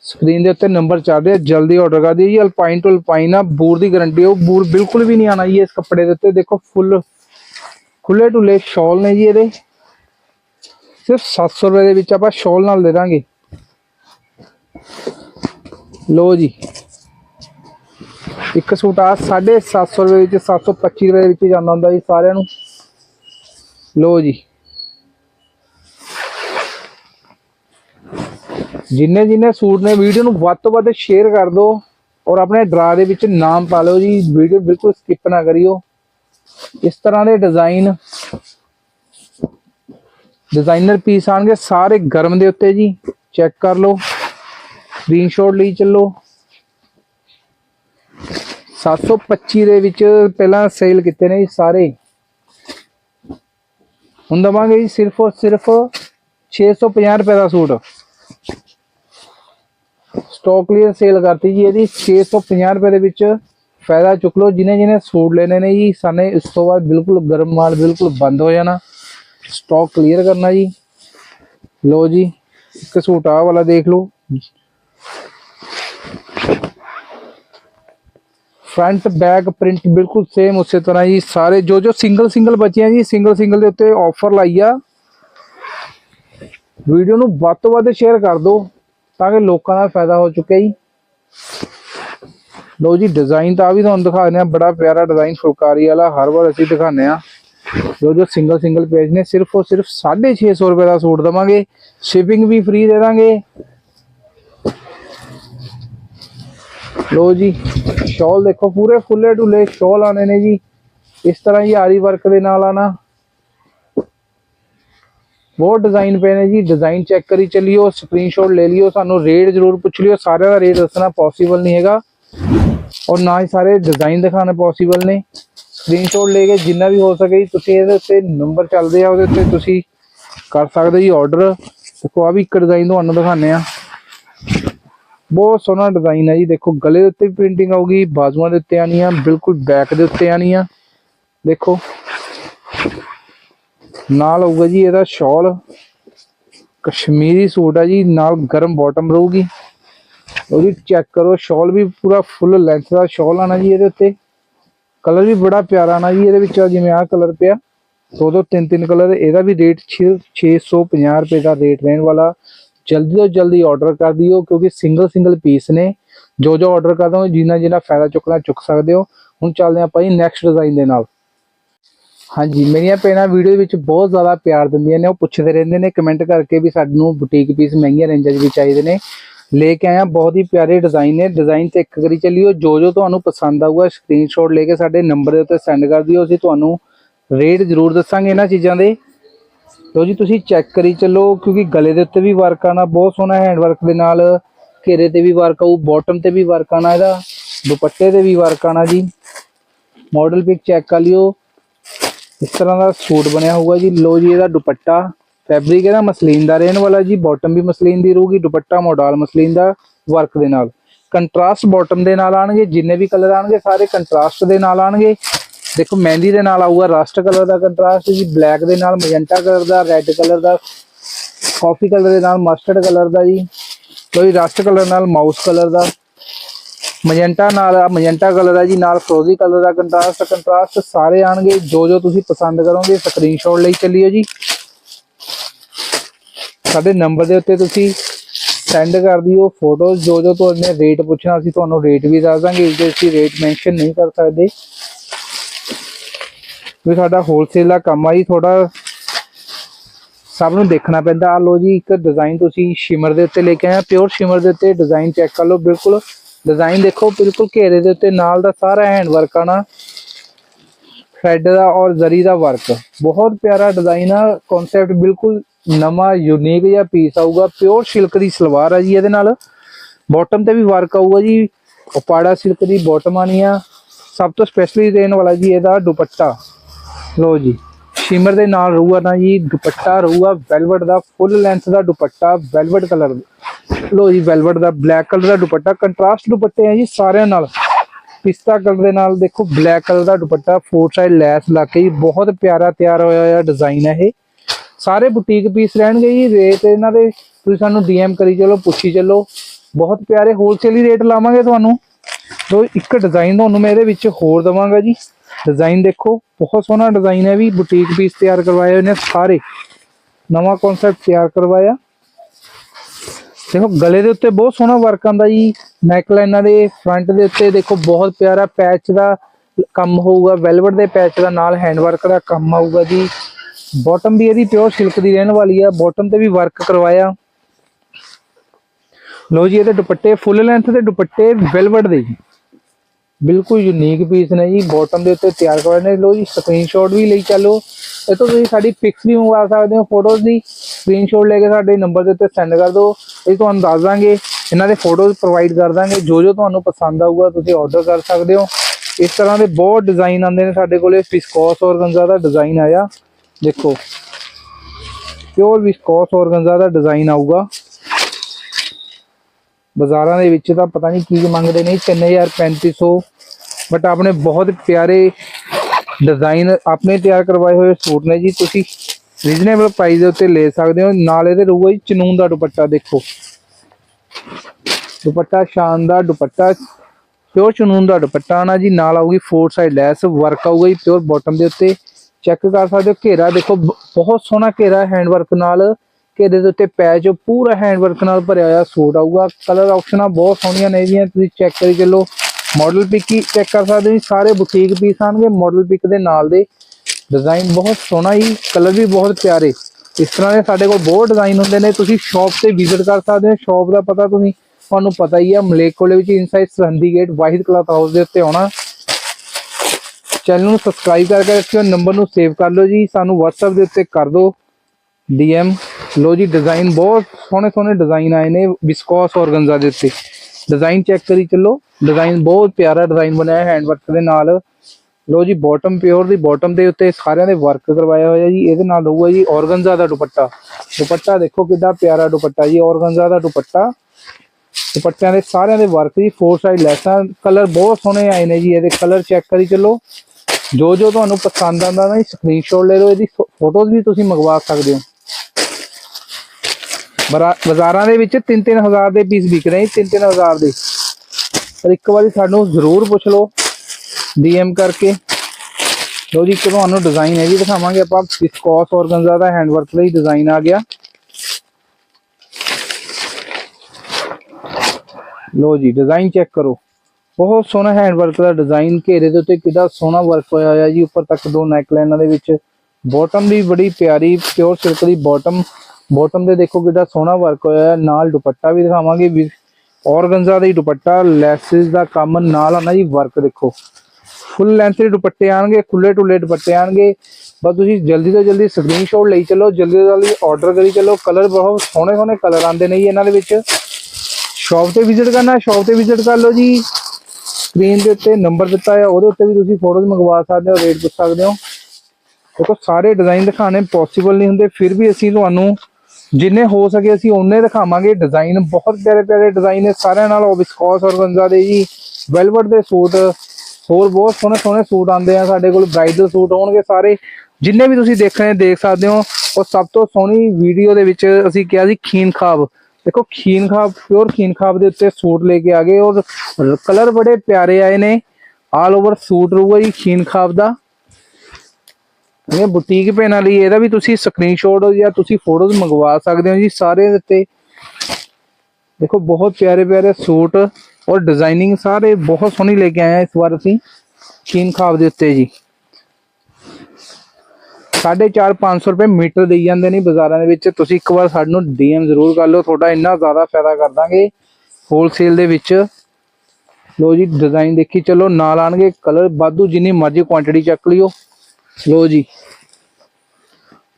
ਸਕਰੀਨ ਦੇ ਉੱਤੇ ਨੰਬਰ ਚੱਲ ਰਿਹਾ, ਜਲਦੀ ਆਰਡਰ ਕਰ ਦਿਓ ਜੀ ਅਲਪਾਈਨ ਟੂ ਅਲਪਾਈਨ ਆ, ਬੂਰ ਦੀ ਗਾਰੰਟੀ ਉਹ ਬੂਰ ਬਿਲਕੁਲ ਵੀ ਨਹੀਂ ਆਣਾ ਜੀ ਇਸ ਕੱਪੜੇ ਦੇ ਉੱਤੇ, ਦੇਖੋ ਫੁੱਲ ਖੁੱਲੇ ਢੁੱਲੇ ਸ਼ਾਲ ਨੇ ਜੀ ਇਹਦੇ। ਸਿਰਫ 700 ਰੁਪਏ ਦੇ ਵਿੱਚ ਆਪਾਂ ਸ਼ਾਲ ਨਾਲ ਦੇ ਦਾਂਗੇ। ਲੋ ਜੀ। ਇੱਕ ਸੂਟ ਆ 750 ਰੁਪਏ ਵਿੱਚ 725 ਰੁਪਏ ਦੇ ਵਿੱਚ ਜਾਂਦਾ ਹੁੰਦਾ ਜੀ ਸਾਰਿਆਂ ਨੂੰ। ਲੋ ਜੀ। ਜਿੰਨੇ ਜਿੰਨੇ ਸੂਟ ਨੇ, ਵੀਡੀਓ ਨੂੰ ਵੱਧ ਤੋਂ ਵੱਧ ਸ਼ੇਅਰ ਕਰ ਦਿਓ ਔਰ ਆਪਣੇ ਡਰਾ ਦੇ ਵਿੱਚ ਨਾਮ ਪਾ ਲਓ ਜੀ। ਵੀਡੀਓ ਬਿਲਕੁਲ ਸਕਿਪ ਨਾ ਕਰਿਓ। ਇਸ ਤਰ੍ਹਾਂ ਦੇ ਡਿਜ਼ਾਈਨ ਡਿਜ਼ਾਈਨਰ ਪੀਸ ਆਣਗੇ ਸਾਰੇ ਗਰਮ ਦੇ ਉੱਤੇ ਜੀ। ਚੈੱਕ ਕਰ ਲਓ। ਸਕਰੀਨਸ਼ਾਟ ਲਈ ਚੱਲੋ। 725 ਦੇ ਵਿੱਚ ਪਹਿਲਾਂ ਸੇਲ ਕੀਤੇ ਨੇ ਜੀ ਸਾਰੇ। ਹੁਣ ਦਵਾਂਗੇ ਜੀ ਸਿਰਫ ਔਰ ਸਿਰਫ 650 ਰੁਪਏ ਦਾ ਸੂਟ। ਸਟਾਕ ਕਲੀਅਰ ਸੇਲ ਕਰਤੀ ਜੀ, ਇਹਦੀ 650 ਰੁਪਏ ਦੇ ਵਿੱਚ ਫਾਇਦਾ ਚੁੱਕ ਲਓ, ਜਿਨੇ ਜਿਨੇ ਸੂਟ ਲੈਣੇ ਨੇ ਜੀ, ਸਾਨੇ ਇਸ ਤੋਂ ਬਾਅਦ ਬਿਲਕੁਲ ਗਰਮ ਮਾਲ ਬਿਲਕੁਲ ਬੰਦ ਹੋ ਜਾਣਾ। ਸਟਾਕ ਕਲੀਅਰ ਕਰਨਾ ਜੀ। ਲੋ ਜੀ, ਇੱਕ ਸੂਟ ਆਹ ਵਾਲਾ ਦੇਖ ਲਓ। ਫਰੰਟ ਬੈਕ ਪ੍ਰਿੰਟ ਬਿਲਕੁਲ ਸੇਮ ਉਸੇ ਤਰ੍ਹਾਂ ਜੀ, ਸਾਰੇ ਜੋ ਜੋ ਸਿੰਗਲ ਸਿੰਗਲ ਬਚੇ ਜੀ ਸਿੰਗਲ ਸਿੰਗਲ ਦੇ ਉੱਤੇ ਆਫਰ ਲਾਈ ਆ। ਵੀਡੀਓ ਨੂੰ ਵੱਧ ਤੋਂ ਵੱਧ ਸ਼ੇਅਰ ਕਰ ਦਿਓ। ਤਾਂ ਕਿ ਲੋਕਾਂ ਦਾ ਫਾਇਦਾ ਹੋ ਚੁੱਕਿਆ ਜੀ। ਲੋ ਜੀ ਡਿਜ਼ਾਈਨ ਤਾਂ ਵੀ ਤੁਹਾਨੂੰ ਦਿਖਾ ਦਿੰਦੇ ਆ ਬੜਾ ਪਿਆਰਾ ਡਿਜ਼ਾਈਨ ਫੁਲਕਾਰੀ ਵਾਲਾ, ਹਰ ਵਾਰ ਅਸੀਂ ਦਿਖਾਉਂਦੇ ਆ ਜੋ ਜੋ ਸਿੰਗਲ ਸਿੰਗਲ ਪੇਜ ਨੇ। ਸਿਰਫ ਔਰ ਸਿਰਫ 650 ਰੁਪਏ ਦਾ ਸੂਟ ਦਵਾਂਗੇ। ਸ਼ਿਪਿੰਗ ਵੀ ਫ੍ਰੀ ਦੇ ਦਾਂਗੇ। ਲੋ ਜੀ ਸ਼ਾਲ ਦੇਖੋ, ਪੂਰੇ ਫੁੱਲੇ ਢੁੱਲੇ ਸ਼ਾਲ ਆਣੇ ਨੇ ਜੀ। ਇਸ ਤਰ੍ਹਾਂ ਹੀ ਆਰੀ ਵਰਕ ਦੇ ਨਾਲ ਆਣਾ ਬਹੁਤ ਡਿਜ਼ਾਈਨ ਪਏ ਨੇ ਜੀ ਡਿਜ਼ਾਈਨ ਚੈੱਕ ਕਰੀ ਚੱਲਿਓ ਸਕਰੀਨਸ਼ਾਟ ਲੈ ਲਿਓ, ਸਾਨੂੰ ਰੇਟ ਜ਼ਰੂਰ ਪੁੱਛ ਲਿਓ, ਸਾਰਿਆਂ ਦਾ ਰੇਟ ਦੱਸਣਾ ਪੋਸੀਬਲ ਨਹੀਂ ਹੈਗਾ। ਔਰ ਨਾ ਹੀ ਸਾਰੇ ਡਿਜ਼ਾਈਨ ਦਿਖਾਣੇ ਪੋਸੀਬਲ ਨੇ। ਸਕਰੀਨਸ਼ਾਟ ਲੈ ਕੇ ਜਿੰਨਾ ਵੀ ਹੋ ਸਕੇ ਜੀ, ਤੁਸੀਂ ਇਹਦੇ ਉੱਤੇ ਨੰਬਰ ਚੱਲਦੇ ਆ, ਉਹਦੇ ਉੱਤੇ ਤੁਸੀਂ ਕਰ ਸਕਦੇ ਜੀ ਆਰਡਰ ਦੇਖੋ ਆ ਵੀ ਇੱਕ ਡਿਜ਼ਾਈਨ ਤੁਹਾਨੂੰ ਦਿਖਾਣੇ ਆ। ਬਹੁਤ ਸੋਹਣਾ ਡਿਜ਼ਾਈਨ ਹੈ ਜੀ, ਦੇਖੋ, ਗਲੇ ਦੇ ਉੱਤੇ ਵੀ ਪ੍ਰਿੰਟਿੰਗ ਆਊਗੀ, ਬਾਜ਼ੂਆਂ ਦੇ ਉੱਤੇ ਆਣੀ ਆ, ਬਿਲਕੁਲ ਬੈਕ ਦੇ ਉੱਤੇ ਆਣੀ ਆ। ਦੇਖੋ। ਨਾਲ ਹੋਊਗਾ ਜੀ ਇਹਦਾ ਸ਼ਾਲ। ਕਸ਼ਮੀਰੀ ਸੂਟ ਆ ਜੀ, ਨਾਲ ਗਰਮ ਬਾਟਮ ਰਹੂਗੀ। ਉਹਦੀ ਚੈੱਕ ਕਰੋ, ਸ਼ਾਲ ਵੀ ਪੂਰਾ ਫੁੱਲ ਲੈਂਥ ਦਾ ਸ਼ਾਲ ਆਣਾ ਜੀ ਇਹਦੇ ਉੱਤੇ। ਕਲਰ ਵੀ ਬੜਾ ਪਿਆਰਾ ਆਣਾ ਜੀ, ਇਹਦੇ ਵਿੱਚ ਜਿਵੇਂ ਆਹ ਕਲਰ ਪਿਆ। ਦੋ ਦੋ ਤਿੰਨ ਤਿੰਨ ਕਲਰ ਇਹਦਾ ਵੀ ਰੇਟ 650 ਰੁਪਏ ਦਾ ਰੇਟ ਰਹਿਣ ਵਾਲਾ। ਜਲਦੀ ਤੋਂ ਜਲਦੀ ਆਰਡਰ ਕਰ ਦਿਓ, ਕਿਉਂਕਿ ਸਿੰਗਲ ਸਿੰਗਲ ਪੀਸ ਨੇ। ਜੋ ਜੋ ਆਰਡਰ ਕਰਦਾ ਹੋ ਜਿੰਨਾ ਜਿੰਨਾ ਫਾਇਦਾ ਚੁੱਕਣਾ ਚੁੱਕ ਸਕਦੇ ਹੋ। ਹੁਣ ਚੱਲਦੇ ਆਪਾਂ ਜੀ ਨੈਕਸਟ ਡਿਜ਼ਾਈਨ ਦੇ ਨਾਲ। ਹਾਂਜੀ, ਮੇਰੀਆਂ ਭੈਣਾਂ ਵੀਡੀਓ ਵਿੱਚ ਬਹੁਤ ਜ਼ਿਆਦਾ ਪਿਆਰ ਦਿੰਦੀਆਂ ਨੇ, ਉਹ ਪੁੱਛਦੇ ਰਹਿੰਦੇ ਨੇ ਕਮੈਂਟ ਕਰਕੇ ਵੀ ਸਾਨੂੰ ਬੁਟੀਕ ਪੀਸ ਮਹਿੰਗੀਆਂ ਰੇਂਜਾਂ 'ਚ ਵੀ ਚਾਹੀਦੇ ਨੇ। ਲੈ ਕੇ ਆਇਆ, ਬਹੁਤ ਹੀ ਪਿਆਰੇ ਡਿਜ਼ਾਈਨ ਨੇ ਡਿਜ਼ਾਈਨ ਚੈੱਕ ਕਰੀ ਚੱਲਿਓ, ਜੋ ਜੋ ਤੁਹਾਨੂੰ ਪਸੰਦ ਆਊਗਾ ਸਕਰੀਨਸ਼ਾਟ ਲੈ ਕੇ ਸਾਡੇ ਨੰਬਰ ਦੇ ਉੱਤੇ ਸੈਂਡ ਕਰ ਦਿਓ, ਅਸੀਂ ਤੁਹਾਨੂੰ ਰੇਟ ਜ਼ਰੂਰ ਦੱਸਾਂਗੇ ਇਹਨਾਂ ਚੀਜ਼ਾਂ ਦੇ। ਲੋ ਜੀ, ਤੁਸੀਂ ਚੈੱਕ ਕਰੀ ਚੱਲੋ, ਕਿਉਂਕਿ ਗਲੇ ਦੇ ਉੱਤੇ ਵੀ ਵਰਕ ਆਣਾ ਬਹੁਤ ਸੋਹਣਾ ਹੈਂਡ ਵਰਕ ਦੇ ਨਾਲ, ਘੇਰੇ ਤੇ ਵੀ ਵਰਕ ਆਊ ਬਾਟਮ ਤੇ ਵੀ ਵਰਕ ਆਣਾ ਇਹਦਾ, ਦੁਪੱਟੇ ਤੇ ਵੀ ਵਰਕ ਆਣਾ ਜੀ। ਮਾਡਲ ਪਿਕ ਚੈੱਕ ਕਰ ਲਿਓ। ਇਸ ਤਰ੍ਹਾਂ ਦਾ ਸੂਟ ਬਣਿਆ ਹੋਊਗਾ ਜੀ। ਲੋ ਜੀ, ਇਹਦਾ ਦੁਪੱਟਾ। ਫੈਬਰਿਕ ਇਹਦਾ ਮਸਲੀਨ ਦਾ ਰਹਿਣ ਵਾਲਾ ਜੀ। ਬਾਟਮ ਵੀ ਮਸਲੀਨ ਦੀ ਰਹੂਗੀ, ਦੁਪੱਟਾ ਮੋਡਲ ਮਸਲੀਨ ਦਾ ਵਰਕ ਦੇ ਨਾਲ। ਕੰਟਰਾਸਟ ਬਾਟਮ ਦੇ ਨਾਲ ਆਣਗੇ, ਜਿੰਨੇ ਵੀ ਕਲਰ ਆਣਗੇ ਸਾਰੇ ਕੰਟਰਾਸਟ ਦੇ ਨਾਲ ਆਣਗੇ। ਦੇਖੋ, ਮਹਿੰਦੀ ਦੇ ਨਾਲ ਆਊਗਾ ਰਸਟ ਕਲਰ ਦਾ ਕੰਟਰਾਸਟ ਜੀ ਬਲੈਕ ਦੇ ਨਾਲ ਮੈਜੈਂਟਾ ਕਲਰ ਦਾ ਰੈੱਡ ਕਲਰ ਦਾ ਕਾਫੀ ਕਲਰ ਦੇ ਨਾਲ ਮਸਟਰਡ ਕਲਰ ਦਾ ਜੀ। ਕੋਈ ਰਸਟ ਕਲਰ ਨਾਲ ਮਾਊਸ ਕਲਰ ਦਾ। ਮੈਜੈਂਟਾ ਨਾਲ ਮੈਜੈਂਟਾ ਕਲਰ ਹੈ ਜੀ, ਨਾਲ ਫਰੋਜ਼ੀ ਕਲਰ ਦਾ ਕੰਟਰਾਸਟ ਕੰਟਰਾਸਟ ਸਾਰੇ ਆਣਗੇ। ਜੋ ਜੋ ਤੁਸੀਂ ਪਸੰਦ ਕਰੋਗੇ ਸਕਰੀਨਸ਼ਾਟ ਲਈ ਚੱਲਿਓ ਜੀ। ਸਾਡੇ ਨੰਬਰ ਦੇ ਉੱਤੇ ਤੁਸੀਂ ਸੈਂਡ ਕਰ ਦਿਓ ਫੋਟੋਜ਼। ਜੋ ਜੋ ਤੁਹਾਡੇ ਰੇਟ ਪੁੱਛਣਾ, ਅਸੀਂ ਤੁਹਾਨੂੰ ਰੇਟ ਵੀ ਦੱਸ ਦਾਂਗੇ, ਇਸ ਦੇ ਅਸੀਂ ਰੇਟ ਮੈਂਸ਼ਨ ਨਹੀਂ ਕਰ ਸਕਦੇ। ਵੀ ਸਾਡਾ ਹੋਲਸੇਲ ਦਾ ਕੰਮ ਆ ਜੀ ਥੋੜਾ ਸਭ ਨੂੰ ਦੇਖਣਾ ਪੈਂਦਾ। ਆ ਲੋ ਜੀ, ਇੱਕ ਡਿਜ਼ਾਈਨ ਤੁਸੀਂ ਸ਼ਿਮਰ ਦੇ ਉੱਤੇ ਲੈ ਕੇ ਆਏ ਪਿਓਰ ਸ਼ਿਮਰ ਦੇ ਉੱਤੇ ਡਿਜ਼ਾਈਨ ਚੈੱਕ ਕਰ ਲਓ, ਬਿਲਕੁਲ ਡਿਜ਼ਾਈਨ ਦੇਖੋ, ਬਿਲਕੁਲ ਘੇਰੇ ਦੇ ਉੱਤੇ ਨਾਲ ਦਾ ਸਾਰਾ ਹੈਂਡ ਵਰਕ ਆਣਾ ਥ੍ਰੈਡ ਦਾ ਔਰ ਜ਼ਰੀ ਦਾ ਵਰਕ ਬਹੁਤ ਪਿਆਰਾ ਡਿਜ਼ਾਈਨ ਆ ਕਨਸੈਪਟ ਬਿਲਕੁਲ ਨਵਾਂ ਯੂਨੀਕ ਜਿਹਾ ਪੀਸ ਆਊਗਾ। ਪਿਓਰ ਸਿਲਕ ਦੀ ਸਲਵਾਰ ਆ ਜੀ ਇਹਦੇ ਨਾਲ। ਬਾਟਮ ਤੇ ਵੀ ਵਰਕ ਆਊਗਾ ਜੀ। ਉਪਾੜਾ ਸਿਲਕ ਦੀ ਬਾਟਮ ਆਣੀ ਆ। ਸਭ ਤੋਂ ਸਪੈਸ਼ਲੀ ਦੇਣ ਵਾਲਾ ਜੀ ਇਹਦਾ ਦੁਪੱਟਾ। ਲੋ ਜੀ। ਸ਼ਿਮਰ ਦੇ ਨਾਲ ਰਹੂਗਾ ਨਾ ਜੀ, ਦੁਪੱਟਾ ਰਹੂਗਾ ਵੈਲਵਟ ਦਾ ਫੁੱਲ ਲੈਂਥ ਦਾ ਦੁਪੱਟਾ, ਵੈਲਵਟ ਕਲਰ ਲੋ ਜੀ, ਵੈਲਵਟ ਦਾ ਬਲੈਕ ਕਲਰ ਦਾ ਦੁਪੱਟਾ ਕੰਟਰਾਸਟ ਦੁਪੱਟੇ ਆ ਜੀ ਸਾਰਿਆਂ ਨਾਲ। ਪਿਸਤਾ ਕਲਰ ਦੇ ਨਾਲ ਦੇਖੋ ਬਲੈਕ ਕਲਰ ਦਾ ਦੁਪੱਟਾ ਫੋਰ ਸਾਈਡ ਲੈਸ ਲਾ ਕੇ ਬਹੁਤ ਪਿਆਰਾ ਤਿਆਰ ਹੋਇਆ ਹੋਇਆ ਡਿਜ਼ਾਈਨ ਹੈ ਇਹ। ਸਾਰੇ ਬੁਟੀਕ ਪੀਸ ਰਹਿਣਗੇ ਜੀ ਰੇਟ ਇਹਨਾਂ ਦੇ, ਤੁਸੀਂ ਸਾਨੂੰ ਡੀਐਮ ਕਰੀ ਚਲੋ, ਪੁੱਛੀ ਚਲੋ। ਬਹੁਤ ਪਿਆਰੇ ਹੋਲਸੇਲ ਹੀ ਰੇਟ ਲਾਵਾਂਗੇ ਤੁਹਾਨੂੰ। ਲੋ ਇੱਕ ਡਿਜ਼ਾਈਨ ਤੁਹਾਨੂੰ ਮੈਂ ਇਹਦੇ ਵਿੱਚ ਹੋਰ ਦਵਾਂਗਾ ਜੀ। ਡਿਜ਼ਾਈਨ ਦੇਖੋ, ਬਹੁਤ ਸੋਹਣਾ ਡਿਜ਼ਾਈਨ ਹੈ ਵੀ ਬੁਟੀਕ ਪੀਸ ਤਿਆਰ ਕਰਵਾਏ ਹੋਏ ਨੇ ਸਾਰੇ। ਨਵਾਂ ਕਨਸੈਪਟ ਤਿਆਰ ਕਰਵਾਇਆ। ਦੇਖੋ, ਗਲੇ ਦੇ ਉੱਤੇ ਬਹੁਤ ਸੋਹਣਾ ਵਰਕ ਆਂਦਾ ਜੀ। ਨੈਕ ਲਾਈਨਾਂ ਦੇ ਫਰੰਟ ਦੇ ਉੱਤੇ ਦੇਖੋ, ਬਹੁਤ ਪਿਆਰਾ ਪੈਚ ਦਾ ਕੰਮ ਹੋਊਗਾ। ਵੈਲਵਟ ਦੇ ਪੈਚ ਦਾ ਨਾਲ ਹੈਂਡ ਵਰਕ ਦਾ ਕੰਮ ਆਊਗਾ ਜੀ। ਬਾਟਮ ਵੀ ਇਹਦੀ ਪਿਓਰ ਸਿਲਕ ਦੀ ਰਹਿਣ ਵਾਲੀ ਆ। ਬਾਟਮ ਤੇ ਵੀ ਵਰਕ ਕਰਵਾਇਆ। ਲੋ ਜੀ, ਇਹਦੇ ਦੁਪੱਟੇ ਫੁੱਲ ਲੈਂਥ ਦੇ ਦੁਪੱਟੇ ਵੈਲਵਟ ਦੇ। ਜੀ ਬਿਲਕੁਲ ਯੂਨੀਕ ਪੀਸ ਨੇ ਜੀ ਬਾਟਮ ਦੇ ਉੱਤੇ ਤਿਆਰ ਕਰਵਾਏ ਨੇ। ਲੋ ਜੀ ਸਕਰੀਨਸ਼ਾਟ ਵੀ ਲਈ ਚੱਲੋ। ਇਹ ਤੋਂ ਤੁਸੀਂ ਸਾਡੀ ਪਿਕਸ ਵੀ ਮੰਗਵਾ ਸਕਦੇ ਹੋ ਫੋਟੋਜ਼ ਦੀ। ਸਕਰੀਨਸ਼ਾਟ ਲੈ ਕੇ ਸਾਡੇ ਨੰਬਰ ਦੇ ਉੱਤੇ ਸੈਂਡ ਕਰ ਦਿਓ। ਇਹ ਤੁਹਾਨੂੰ ਦੱਸ ਦਾਂਗੇ, ਇਹਨਾਂ ਦੇ ਫੋਟੋਜ਼ ਪ੍ਰੋਵਾਈਡ ਕਰ ਦਾਂਗੇ। ਜੋ ਜੋ ਤੁਹਾਨੂੰ ਪਸੰਦ ਆਊਗਾ, ਤੁਸੀਂ ਆਰਡਰ ਕਰ ਸਕਦੇ ਹੋ। ਇਸ ਤਰ੍ਹਾਂ ਦੇ ਬਹੁਤ ਡਿਜ਼ਾਈਨ ਆਉਂਦੇ ਨੇ ਸਾਡੇ ਕੋਲੇ। ਵਿਸਕੋਸ ਔਰਗੰਜ਼ਾ ਦਾ ਡਿਜ਼ਾਈਨ ਆਇਆ। ਦੇਖੋ ਪਿਓਰ ਵਿਸਕੋਸ ਔਰਗੰਜ਼ਾ ਦਾ ਡਿਜ਼ਾਈਨ ਆਊਗਾ। ਬਾਜ਼ਾਰਾਂ ਦੇ ਵਿੱਚ ਤਾਂ ਪਤਾ ਨਹੀਂ ਕੀ ਮੰਗਦੇ ਨੇ 3000 3500 ਬਟ ਆਪਣੇ ਬਹੁਤ ਪਿਆਰੇ ਡਿਜ਼ਾਈਨ ਆਪਣੇ ਤਿਆਰ ਕਰਵਾਏ ਹੋਏ ਸੂਟ ਨੇ ਜੀ। ਤੁਸੀਂ ਰੀਜ਼ਨੇਬਲ ਪ੍ਰਾਈਸ ਦੇ ਉੱਤੇ ਲੈ ਸਕਦੇ ਹੋ। ਨਾਲ ਇਹਦੇ ਰਹੂਗਾ ਜੀ ਚਨੂਨ ਦਾ ਦੁਪੱਟਾ, ਦੇਖੋ। ਦੁਪੱਟਾ ਸ਼ਾਨਦਾਰ ਦੁਪੱਟਾ ਪਿਓਰ ਚਨੂਨ ਦਾ ਦੁਪੱਟਾ ਆਣਾ ਜੀ। ਨਾਲ ਆਊਗੀ ਫੋਰ ਸਾਈਡ ਲੈਸ ਵਰਕ ਆਊਗਾ ਜੀ ਪਿਓਰ ਬਾਟਮ ਦੇ ਉੱਤੇ। ਚੈੱਕ ਕਰ ਸਕਦੇ ਹੋ ਘੇਰਾ, ਦੇਖੋ ਬਹੁਤ ਸੋਹਣਾ ਘੇਰਾ ਹੈਂਡ ਵਰਕ ਨਾਲ। ਘੇਰੇ ਦੇ ਉੱਤੇ ਪੈਚ ਪੂਰਾ ਹੈਂਡ ਵਰਕ ਨਾਲ ਭਰਿਆ ਹੋਇਆ ਸੂਟ ਆਊਗਾ। ਕਲਰ ਆਪਸ਼ਨਾਂ ਬਹੁਤ ਸੋਹਣੀਆਂ ਨੇ ਇਹਦੀਆਂ, ਤੁਸੀਂ ਚੈੱਕ ਕਰੀ ਚੱਲੋ। ਮਾਡਲ ਪਿਕ ਹੀ ਚੈੱਕ ਕਰ ਸਕਦੇ ਹੋ ਜੀ। ਸਾਰੇ ਬੁਟੀਕ ਪੀਸ ਆਣਗੇ ਮਾਡਲ ਪਿਕ ਦੇ ਨਾਲ ਦੇ। ਡਿਜ਼ਾਈਨ ਬਹੁਤ ਸੋਹਣਾ ਹੀ ਕਲਰ ਵੀ ਬਹੁਤ ਪਿਆਰੇ। ਇਸ ਤਰ੍ਹਾਂ ਦੇ ਸਾਡੇ ਕੋਲ ਬਹੁਤ ਡਿਜ਼ਾਈਨ ਹੁੰਦੇ ਨੇ, ਤੁਸੀਂ ਸ਼ਾਪ ਤੇ ਵਿਜ਼ਿਟ ਕਰ ਸਕਦੇ ਹੋ। ਸ਼ਾਪ ਦਾ ਪਤਾ ਤੁਸੀਂ, ਤੁਹਾਨੂੰ ਪਤਾ ਹੀ ਆ ਮਲੇਕੋਲੇ ਵਿੱਚ inside Sirhindi gate Wahid cloth house ਦੇ ਉੱਤੇ ਆਉਣਾ। ਚੈਨਲ ਨੂੰ ਸਬਸਕ੍ਰਾਈਬ ਕਰਕੇ ਰੱਖਿਓ ਨੰਬਰ ਨੂੰ ਸੇਵ ਕਰ ਲਓ ਜੀ, ਸਾਨੂੰ WhatsApp ਦੇ ਉੱਤੇ ਕਰ ਦਿਓ। DM ਲੋ ਜੀ ਡਿਜ਼ਾਈਨ ਬਹੁਤ ਸੋਹਣੇ ਸੋਹਣੇ ਡਿਜ਼ਾਈਨ ਆਏ ਨੇ ਵਿਸਕੋਸ ਔਰਗੰਜ਼ਾ ਦੇ ਉੱਤੇ। ਡਿਜ਼ਾਈਨ ਚੈੱਕ ਕਰੀ ਚੱਲੋ। ਡਿਜ਼ਾਈਨ ਬਹੁਤ ਪਿਆਰਾ ਡਿਜ਼ਾਈਨ ਬਣਾਇਆ ਹੈਂਡ ਵਰਕ ਦੇ ਨਾਲ। ਲੋ ਜੀ ਬਾਟਮ ਪਿਓਰ ਦੀ ਬਾਟਮ ਦੇ ਉੱਤੇ ਸਾਰਿਆਂ ਦੇ ਵਰਕ ਕਰਵਾਇਆ ਹੋਇਆ ਜੀ। ਇਹਦੇ ਨਾਲ ਹੋਊਗਾ ਜੀ ਔਰਗੰਜ਼ਾ ਦਾ ਦੁਪੱਟਾ। ਦੁਪੱਟਾ ਦੇਖੋ ਕਿੰਨਾ ਪਿਆਰਾ ਦੁਪੱਟਾ ਜੀ ਔਰਗੰਜ਼ਾ ਦਾ ਦੁਪੱਟਾ। ਦੁਪੱਟਿਆਂ ਦੇ ਸਾਰਿਆਂ ਦੇ ਵਰਕ ਜੀ ਫੋਰ ਸਾਈਡ ਲੈਸਾਂ ਕਲਰ ਬਹੁਤ ਸੋਹਣੇ ਆਏ ਨੇ ਜੀ। ਇਹਦੇ ਕਲਰ ਚੈੱਕ ਕਰੀ ਚੱਲੋ। ਜੋ ਜੋ ਤੁਹਾਨੂੰ ਪਸੰਦ ਆਉਂਦਾ ਨਾ ਸਕਰੀਨਸ਼ਾਟ ਲੈ ਲਓ। ਇਹਦੀ ਫੋਟੋਜ਼ ਵੀ ਤੁਸੀਂ ਮੰਗਵਾ ਸਕਦੇ ਹੋ। ਬਾਜ਼ਾਰਾਂ ਦੇ ਵਿੱਚ 3-3000 ਦੇ ਪੀਸ ਵਿਕ ਰਹੇ 3-3000 ਦੇ। ਪਰ ਇੱਕ ਵਾਰੀ ਸਾਨੂੰ ਜ਼ਰੂਰ ਪੁੱਛ ਲਓ ਡੀਐਮ ਕਰਕੇ। ਲੋ ਜੀ ਕਿ ਤੁਹਾਨੂੰ ਡਿਜ਼ਾਈਨ ਇਹ ਵੀ ਦਿਖਾਵਾਂਗੇ ਆਪਾਂ ਵਿਸਕੋਸ ਔਰਗੰਜ਼ਾ ਦਾ ਹੈਂਡ ਵਰਕ ਲਈ ਡਿਜ਼ਾਈਨ ਆ ਗਿਆ। ਲੋ ਜੀ ਡਿਜ਼ਾਈਨ ਚੈੱਕ ਕਰੋ। ਬਹੁਤ ਸੋਹਣਾ ਹੈਂਡਵਰਕ ਦਾ ਡਿਜ਼ਾਈਨ ਘੇਰੇ ਦੇ ਉੱਤੇ ਕਿੰਨਾ ਸੋਹਣਾ ਵਰਕ ਹੋਇਆ ਹੋਇਆ ਜੀ, ਉੱਪਰ ਤੱਕ ਦੋ ਨੈਕ ਲਾਈਨਾਂ ਦੇ ਵਿੱਚ। ਬਾਟਮ ਵੀ ਬੜੀ ਪਿਆਰੀ ਪਿਓਰ ਸਿਲਕ ਦੀ ਬਾਟਮ ਬਾਟਮ ਦੇ ਦੇਖੋ ਕਿੰਨਾ ਸੋਹਣਾ ਵਰਕ ਹੋਇਆ ਹੈ। ਨਾਲ ਦੁਪੱਟਾ ਵੀ ਦਿਖਾਵਾਂਗੇ ਵੀ ਔਰਗੰਜ਼ਾ ਦਾ ਹੀ ਦੁਪੱਟਾ ਲੈਸਿਸ ਦਾ ਕੰਮ ਨਾਲ ਆਣਾ ਜੀ ਵਰਕ ਦੇਖੋ। ਫੁੱਲ ਲੈਂਥ ਦੇ ਦੁਪੱਟੇ ਆਣਗੇ ਖੁੱਲੇ ਟੁੱਲੇ ਦੁਪੱਟੇ ਆਣਗੇ ਬਸ ਤੁਸੀਂ ਜਲਦੀ ਤੋਂ ਜਲਦੀ ਸਕਰੀਨਸ਼ਾਟ ਲਈ ਚੱਲੋ, ਜਲਦੀ ਤੋਂ ਜਲਦੀ ਆਰਡਰ ਕਰੀ ਚੱਲੋ। ਕਲਰ ਬਹੁਤ ਸੋਹਣੇ ਸੋਹਣੇ ਕਲਰ ਆਉਂਦੇ ਨੇ ਜੀ ਇਹਨਾਂ ਦੇ ਵਿੱਚ। ਸ਼ਾਪ ਤੇ ਵਿਜ਼ਿਟ ਕਰਨਾ ਸ਼ਾਪ ਤੇ ਵਿਜ਼ਿਟ ਕਰ ਲਓ ਜੀ। ਸਕਰੀਨ ਦੇ ਉੱਤੇ ਨੰਬਰ ਦਿੱਤਾ ਹੈ ਉਹਦੇ ਉੱਤੇ ਵੀ ਤੁਸੀਂ ਫੋਟੋਜ਼ ਮੰਗਵਾ ਸਕਦੇ ਹੋ ਰੇਟ ਪੁੱਛ ਸਕਦੇ ਹੋ। ਦੇਖੋ, ਸਾਰੇ ਡਿਜ਼ਾਈਨ ਦਿਖਾਣੇ ਪੋਸੀਬਲ ਨਹੀਂ ਹੁੰਦੇ, ਫਿਰ ਵੀ ਅਸੀਂ ਤੁਹਾਨੂੰ ਜਿੰਨੇ ਹੋ ਸਕੇ ਅਸੀਂ ਉਹਨੇ ਦਿਖਾਵਾਂਗੇ। ਡਿਜ਼ਾਈਨ ਬਹੁਤ ਪਿਆਰੇ ਪਿਆਰੇ ਡਿਜ਼ਾਈਨ ਨੇ, ਸਾਰਿਆਂ ਨਾਲ ਵਿਸਕੋਸ ਔਰਗੰਜ਼ਾ ਦੇ ਜੀ ਵੈਲਵਟ ਦੇ ਸੂਟ, ਹੋਰ ਬਹੁਤ ਸੋਹਣੇ ਸੋਹਣੇ ਸੂਟ ਆਉਂਦੇ ਆ ਸਾਡੇ ਕੋਲ ਬ੍ਰਾਈਡਲ ਸੂਟ ਹੋਣਗੇ ਸਾਰੇ। ਜਿੰਨੇ ਵੀ ਤੁਸੀਂ ਦੇਖਣੇ ਦੇਖ ਸਕਦੇ ਹੋ, ਉਹ ਸਭ ਤੋਂ ਸੋਹਣੀ ਵੀਡੀਓ ਦੇ ਵਿੱਚ ਅਸੀਂ ਕਿਹਾ ਸੀ ਖੀਨ ਖਾਬ। ਦੇਖੋ, ਖੀਨ ਖਾਬ ਪਿਓਰ ਖੀਨ ਖਾਬ ਦੇ ਉੱਤੇ ਸੂਟ ਲੈ ਕੇ ਆ ਗਏ। ਔਰ ਕਲਰ ਬੜੇ ਪਿਆਰੇ ਆਏ ਨੇ। ਆਲ ਓਵਰ ਸੂਟ ਰਹੂਗਾ ਜੀ ਖੀਨ ਖਾਬ ਦਾ। ਇਹ ਬੁਟੀਕ ਪੈਨ ਲਈ ਇਹਦਾ ਵੀ ਤੁਸੀਂ ਸਕਰੀਨਸ਼ਾਟ ਜਾਂ ਤੁਸੀਂ ਫੋਟੋਜ਼ ਮੰਗਵਾ ਸਕਦੇ ਹੋ ਜੀ ਸਾਰੇ ਦੇ ਦੇਖੋ, ਬਹੁਤ ਪਿਆਰੇ ਪਿਆਰੇ ਸੂਟ ਔਰ ਡਿਜ਼ਾਈਨਿੰਗ ਸਾਰੇ ਬਹੁਤ ਸੋਹਣੀ ਲੈ ਕੇ ਆਏ ਇਸ ਵਾਰ ਅਸੀਂ ਚੀਨ ਖਾਬ ਦੇ ਉੱਤੇ ਜੀ। 4.5 500 ਰੁਪਏ ਮੀਟਰ ਦੇ ਜਾਂਦੇ ਨੇ ਬਾਜ਼ਾਰਾਂ ਦੇ ਵਿੱਚ। ਤੁਸੀਂ ਇੱਕ ਵਾਰ ਸਾਨੂੰ ਡੀਐਮ ਜ਼ਰੂਰ ਕਰ ਲਓ, ਤੁਹਾਡਾ ਇੰਨਾ ਜ਼ਿਆਦਾ ਫਾਇਦਾ ਕਰ ਦਾਂਗੇ ਹੋਲਸੇਲ ਦੇ ਵਿੱਚ। ਲੋ ਜੀ ਡਿਜ਼ਾਈਨ ਦੇਖੀ, ਚਲੋ ਨਾਲ ਆਣਗੇ ਕਲਰ ਵਾਧੂ ਜਿੰਨੀ ਮਰਜ਼ੀ ਕੁਆਂਟੀਟੀ ਚੱਕ ਲਿਓ। ਲੋ ਜੀ।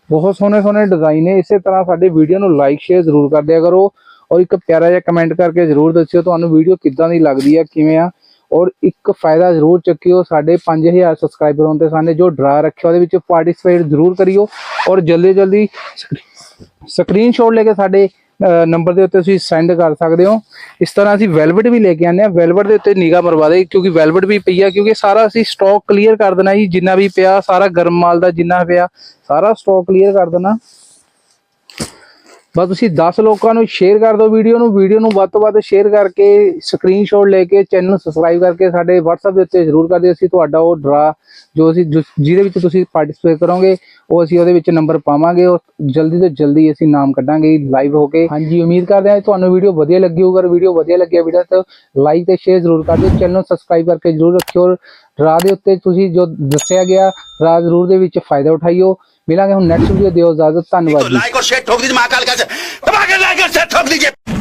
ਬਹੁਤ ਸੋਹਣੇ ਸੋਹਣੇ ਡਿਜ਼ਾਈਨ ਨੇ। ਇਸੇ ਤਰ੍ਹਾਂ ਸਾਡੇ ਵੀਡੀਓ ਨੂੰ ਲਾਈਕ ਸ਼ੇਅਰ ਜ਼ਰੂਰ ਕਰ ਦਿਆ ਕਰੋ। ਔਰ ਇੱਕ ਪਿਆਰਾ ਜਿਹਾ ਕਮੈਂਟ ਕਰਕੇ ਜ਼ਰੂਰ ਦੱਸਿਓ ਤੁਹਾਨੂੰ ਵੀਡੀਓ ਕਿੱਦਾਂ ਦੀ ਲੱਗਦੀ ਹੈ ਕਿਵੇਂ ਆ। ਔਰ ਇੱਕ ਫਾਇਦਾ ਜ਼ਰੂਰ ਚੱਕਿਓ ਸਾਡੇ 5000 ਸਬਸਕ੍ਰਾਈਬਰ ਹੋਣ ਤੇ ਸਾਨੇ, ਜੋ ਡਰਾ ਰੱਖਿਆ ਉਹਦੇ ਵਿੱਚ ਪਾਰਟਿਸਿਪੇਟ ਜ਼ਰੂਰ ਕਰਿਓ। ਔਰ ਜਲਦੀ ਜਲਦੀ ਸਕਰੀਨਸ਼ਾਟ ਲੈ ਕੇ ਸਾਡੇ ਨੰਬਰ ਦੇ ਉੱਤੇ ਤੁਸੀਂ ਸੈਂਡ ਕਰ ਸਕਦੇ ਹੋ। ਇਸ ਤਰ੍ਹਾਂ ਅਸੀਂ ਵੈਲਵਟ ਵੀ ਲੈ ਕੇ ਆਨੇ ਆ ਵੈਲਵਟ ਦੇ ਉੱਤੇ ਨਿਗਾਹ ਮਰਵਾ ਦੇ, ਕਿਉਂਕਿ ਵੈਲਵਟ ਵੀ ਪਈ ਆ, ਕਿਉਂਕਿ ਸਾਰਾ ਅਸੀਂ ਸਟਾਕ ਕਲੀਅਰ ਕਰ ਦੇਣਾ ਜੀ। ਜਿੰਨਾ ਵੀ ਪਿਆ, ਸਾਰਾ ਗਰਮ ਮਾਲ ਦਾ ਜਿੰਨਾ ਪਿਆ, ਸਾਰਾ ਸਟਾਕ ਕਲੀਅਰ ਕਰ ਦੇਣਾ। ਬਸ ਤੁਸੀਂ 10 ਲੋਕਾਂ ਨੂੰ ਸ਼ੇਅਰ ਕਰ ਦਿਓ ਵੀਡੀਓ ਨੂੰ ਵੀਡੀਓ ਨੂੰ ਵੱਧ ਤੋਂ ਵੱਧ ਸ਼ੇਅਰ ਕਰਕੇ ਸਕਰੀਨਸ਼ਾਟ ਲੈ ਕੇ ਚੈਨਲ ਨੂੰ ਸਬਸਕ੍ਰਾਈਬ ਕਰਕੇ ਸਾਡੇ WhatsApp ਦੇ ਉੱਤੇ ਜ਼ਰੂਰ ਕਰ ਦਿਓ। ਅਸੀਂ ਤੁਹਾਡਾ ਉਹ ਡਰਾ, ਜੋ ਅਸੀਂ ਜਿਸ- ਜਿਹਦੇ ਵਿੱਚ ਤੁਸੀਂ ਪਾਰਟਿਸਿਪੇਟ ਕਰੋਗੇ, ਉਹ ਅਸੀਂ ਉਹਦੇ ਵਿੱਚ ਨੰਬਰ ਪਾਵਾਂਗੇ। ਉਹ ਜਲਦੀ ਤੋਂ ਜਲਦੀ ਅਸੀਂ ਨਾਮ ਕੱਢਾਂਗੇ ਲਾਈਵ ਹੋ ਕੇ। ਹਾਂਜੀ, ਉਮੀਦ ਕਰਦੇ ਹਾਂ ਤੁਹਾਨੂੰ ਵੀਡੀਓ ਵਧੀਆ ਲੱਗੀ ਹੋਊਗਾ ਵੀਡੀਓ ਵਧੀਆ ਲੱਗਿਆ ਵੀਡੀਓ ਤਾਂ ਲਾਈਕ ਤੇ ਸ਼ੇਅਰ ਜ਼ਰੂਰ ਕਰ ਦਿਓ। ਚੈਨਲ ਨੂੰ ਸਬਸਕ੍ਰਾਈਬ ਕਰਕੇ ਜ਼ਰੂਰ ਰੱਖਿਓ। ਔਰ ਡਰਾ ਦੇ ਉੱਤੇ ਤੁਸੀਂ ਜੋ ਦੱਸਿਆ ਗਿਆ ਡਰਾ ਜ਼ਰੂਰ ਦੇ ਵਿੱਚ ਫਾਇਦਾ ਉਠਾਈਓ। मिला हम नेक्स्ट वीडियो दियो इजाजत धन्यवाद लाइक और शेयर ठोक दीजिए महाकाल का लाइक और शेयर ठोक दीजिए